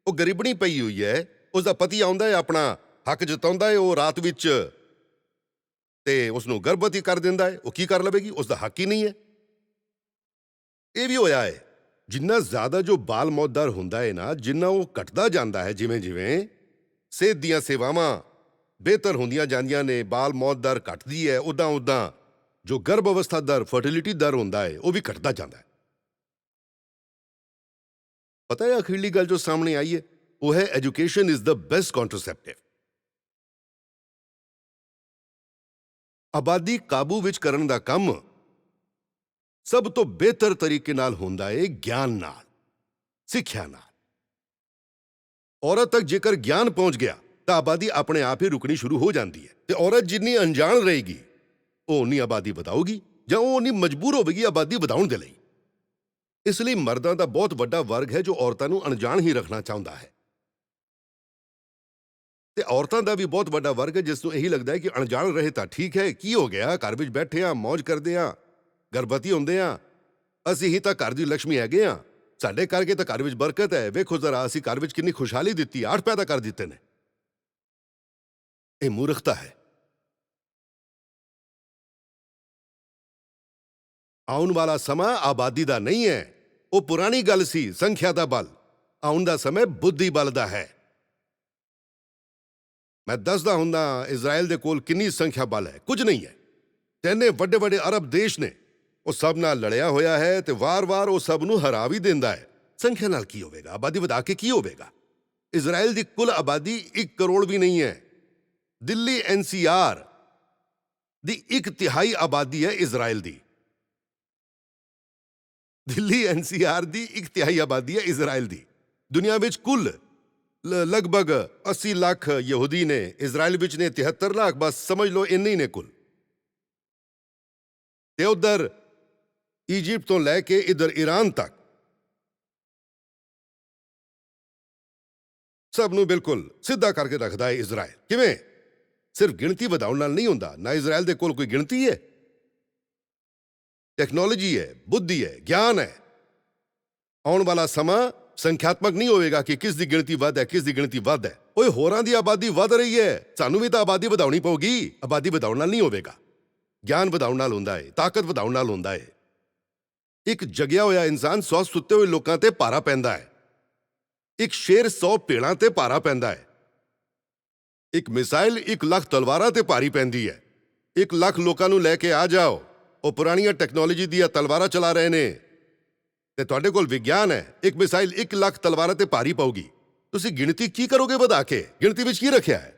ਉਹ ਗਰੀਬਣੀ ਪਈ ਹੋਈ ਹੈ। ਉਸ ਦਾ ਪਤੀ ਆਉਂਦਾ ਹੈ, ਆਪਣਾ ਹੱਕ ਜਤਾਉਂਦਾ ਹੈ, ਉਹ ਰਾਤ ਵਿੱਚ ਤੇ ਉਸ ਨੂੰ ਗਰਭਵਤੀ ਕਰ ਦਿੰਦਾ ਹੈ। ਉਹ ਕੀ ਕਰ ਲਵੇਗੀ? ਉਸ ਦਾ ਹੱਕ ਹੀ ਨਹੀਂ ਹੈ। ਇਹ ਵੀ ਹੋਇਆ ਹੈ। ਜਿੰਨਾ ਜ਼ਿਆਦਾ ਜੋ ਬਾਲ ਮੌਤ ਦਰ ਹੁੰਦਾ ਹੈ ਨਾ, ਜਿੰਨਾ ਉਹ ਘਟਦਾ ਜਾਂਦਾ ਹੈ ਜਿਵੇਂ ਜਿਵੇਂ ਸਿਹਤ ਦੀਆਂ ਸੇਵਾਵਾਂ ਬਿਹਤਰ ਹੁੰਦੀਆਂ ਜਾਂਦੀਆਂ ਨੇ, ਬਾਲ ਮੌਤ ਦਰ ਘਟਦੀ ਹੈ ਉਦਾਂ ਉਦਾਂ ਜੋ ਗਰਭ ਅਵਸਥਾ ਦਰ ਫਰਟੀਲਿਟੀ ਦਰ ਹੁੰਦਾ ਹੈ, ਉਹ ਵੀ ਘਟਦਾ ਜਾਂਦਾ ਹੈ। ਪਤਾ ਹੈ ਅਖੀਰਲੀ ਗੱਲ ਜੋ ਸਾਹਮਣੇ ਆਈ ਹੈ? ਉਹ ਹੈ education is the best contraceptive ਆਬਾਦੀ ਕਾਬੂ ਵਿੱਚ ਕਰਨ ਦਾ ਕੰਮ ਸਭ ਤੋਂ ਬਿਹਤਰ ਤਰੀਕੇ ਨਾਲ ਹੁੰਦਾ ਏ ਗਿਆਨ ਨਾਲ, ਸਿੱਖਿਆ ਨਾਲ। ਔਰਤ ਤੱਕ ਜੇਕਰ ਗਿਆਨ ਪਹੁੰਚ ਗਿਆ, ਤਾਂ ਆਬਾਦੀ ਆਪਣੇ ਆਪ ਹੀ ਰੁਕਣੀ ਸ਼ੁਰੂ ਹੋ ਜਾਂਦੀ ਹੈ ਤੇ ਔਰਤ ਜਿੰਨੀ ਅਣਜਾਣ ਰਹੇਗੀ, ਉਹ ਉਨੀ ਆਬਾਦੀ ਵਧਾਊਗੀ ਜਾਂ ਉਹ ਉਨੀ ਮਜਬੂਰ ਹੋਵੇਗੀ ਆਬਾਦੀ ਵਧਾਉਣ ਦੇ ਲਈ। ਇਸ ਲਈ ਮਰਦਾਂ ਦਾ ਬਹੁਤ ਵੱਡਾ ਵਰਗ ਹੈ ਜੋ ਔਰਤਾਂ ਨੂੰ ਅਣਜਾਣ ਹੀ ਰੱਖਣਾ ਚਾਹੁੰਦਾ ਹੈ। ਤੇ ਔਰਤਾਂ ਦਾ ਵੀ ਬਹੁਤ ਵੱਡਾ ਵਰਗ ਹੈ, ਜਿਸ ਨੂੰ ਇਹੀ ਲੱਗਦਾ ਹੈ ਕਿ ਅਣਜਾਣ ਰਹੇ ਤਾਂ ਠੀਕ ਹੈ, ਕੀ ਹੋ ਗਿਆ, ਘਰ ਵਿੱਚ ਬੈਠੇ ਆ ਮौज ਕਰਦੇ ਆ ਗਰਭਵਤੀ ਹੁੰਦੇ ਆ। ਅਸੀਂ ਹੀ ਤਾਂ ਘਰ ਦੀ ਲక్ష్ਮੀ ਹੈਗੇ ਆ। ਸਾਡੇ ਕਰਕੇ ਤਾਂ ਘਰ ਵਿੱਚ ਬਰਕਤ ਹੈ। ਵੇਖੋ ਜ਼ਰਾ, ਅਸੀਂ ਘਰ ਵਿੱਚ ਕਿੰਨੀ ਖੁਸ਼ਹਾਲੀ ਦਿੱਤੀ, ਆਠ ਪੈਦਾ ਕਰ ਦਿੱਤੇ ਨੇ। ਇਹ ਮੂਰਖਤਾ ਹੈ। ਆਉਣ ਵਾਲਾ ਸਮਾਂ ਆਬਾਦੀ ਦਾ ਨਹੀਂ ਹੈ। ਉਹ ਪੁਰਾਣੀ ਗੱਲ ਸੀ, ਸੰਖਿਆ ਦਾ ਬਲ। ਆਉਣ ਦਾ ਸਮੇਂ ਬੁੱਧੀ ਬਲ ਦਾ ਹੈ। ਮੈਂ ਦੱਸਦਾ ਹੁੰਦਾ ਇਜ਼ਰਾਈਲ ਦੇ ਕੋਲ ਕਿੰਨੀ ਸੰਖਿਆ ਬਲ ਹੈ। ਕੁਝ ਨਹੀਂ ਹੈ। ਤੈਨੇ ਵੱਡੇ ਵੱਡੇ ਅਰਬ ਦੇਸ਼ ਨੇ। ਉਹ ਸਭ ਨਾਲ ਲੜਿਆ ਹੋਇਆ ਹੈ ਤੇ ਵਾਰ-ਵਾਰ ਉਹ ਸਭ ਨੂੰ ਹਰਾ ਵੀ ਦਿੰਦਾ ਹੈ। ਸੰਖਿਆ ਨਾਲ ਕੀ ਹੋਵੇਗਾ? ਆਬਾਦੀ ਵਧਾ ਕੇ ਕੀ ਹੋਵੇਗਾ? ਇਜ਼ਰਾਈਲ ਦੀ ਕੁੱਲ ਆਬਾਦੀ 1 ਕਰੋੜ ਵੀ ਨਹੀਂ ਹੈ। ਦਿੱਲੀ ਐਨਸੀਆਰ ਦੀ ਇੱਕ ਤਿਹਾਈ ਆਬਾਦੀ ਹੈ ਇਜ਼ਰਾਈਲ ਦੀ। ਦਿੱਲੀ ਐਨਸੀਆਰ ਦੀ ਇੱਕ ਤਿਹਾਈ ਆਬਾਦੀ ਹੈ ਇਜ਼ਰਾਈਲ ਦੀ। ਦੁਨੀਆ ਵਿੱਚ ਕੁੱਲ ਲਗਭਗ 80 ਲੱਖ ਯਹੂਦੀ ਨੇ ਇਜ਼ਰਾਈਲ ਵਿੱਚ ਨੇ 73 ਲੱਖ, ਬਸ ਸਮਝ ਲਓ ਇੰਨੇ ਹੀ ਨੇ ਕੁੱਲ। ਤੇ ਉਧਰ ਈਜਿਪਟ ਤੋਂ ਲੈ ਕੇ ਇਧਰ ਈਰਾਨ ਤੱਕ। ਸਭ ਨੂੰ ਬਿਲਕੁਲ ਸਿੱਧਾ ਕਰਕੇ ਰੱਖਦਾ ਹੈ ਇਜ਼ਰਾਈਲ ਕਿਵੇਂ? ਸਿਰਫ ਗਿਣਤੀ ਵਧਾਉਣ ਨਾਲ ਨਹੀਂ ਹੁੰਦਾ, ਨਾ ਇਜ਼ਰਾਈਲ ਦੇ ਕੋਲ ਕੋਈ ਗਿਣਤੀ ਹੈ। ਟੈਕਨੋਲੋਜੀ ਹੈ, ਬੁੱਧੀ ਹੈ, ਗਿਆਨ ਹੈ। ਆਉਣ ਵਾਲਾ ਸਮਾਂ ਸੰਖਿਆਤਮਕ ਨਹੀਂ ਹੋਵੇਗਾ ਕਿ ਕਿਸ ਦੀ ਗਿਣਤੀ ਵੱਧ ਹੈ, ਕਿਸ ਦੀ ਗਿਣਤੀ ਵੱਧ ਹੈ। ਓਏ, ਹੋਰਾਂ ਦੀ ਆਬਾਦੀ ਵੱਧ ਰਹੀ ਹੈ। ਸਾਨੂੰ ਵੀ ਤਾਂ ਆਬਾਦੀ ਵਧਾਉਣੀ ਪਊਗੀ। ਆਬਾਦੀ ਵਧਾਉਣ ਨਾਲ ਨਹੀਂ ਹੋਵੇਗਾ। ਗਿਆਨ ਵਧਾਉਣ ਨਾਲ ਹੁੰਦਾ ਹੈ, ਤਾਕਤ ਵਧਾਉਣ ਨਾਲ ਹੁੰਦਾ ਹੈ। ਇੱਕ ਜਗਿਆ ਹੋਇਆ ਇਨਸਾਨ ਸੌ ਸੁੱਤੇ ਹੋਏ ਲੋਕਾਂ ਤੇ ਭਾਰਾ ਪੈਂਦਾ ਹੈ। ਇੱਕ ਸ਼ੇਰ 100 ਪੇੜਾਂ ਤੇ ਭਾਰਾ ਪੈਂਦਾ ਹੈ। ਇੱਕ ਮਿਸਾਈਲ 1 ਲੱਖ ਤਲਵਾਰਾਂ ਤੇ ਭਾਰੀ ਪੈਂਦੀ ਹੈ। 1 ਲੱਖ ਲੋਕਾਂ ਨੂੰ ਲੈ ਕੇ ਆ ਜਾਓ। ਉਹ ਪੁਰਾਣੀਆਂ ਟੈਕਨੋਲੋਜੀ ਦੀਆਂ ਤਲਵਾਰਾਂ ਚਲਾ ਰਹੇ ਨੇ। ਤੇ ਤੁਹਾਡੇ ਕੋਲ ਵਿਗਿਆਨ ਹੈ। ਇੱਕ ਮਿਸਾਈਲ 1 ਲੱਖ ਤਲਵਾਰਾਂ ਤੇ ਭਾਰੀ ਪਾਉਗੀ ਤੁਸੀਂ ਗਿਣਤੀ ਕੀ ਕਰੋਗੇ ਵਧਾ ਕੇ? ਗਿਣਤੀ ਵਿੱਚ ਕੀ ਰੱਖਿਆ ਹੈ?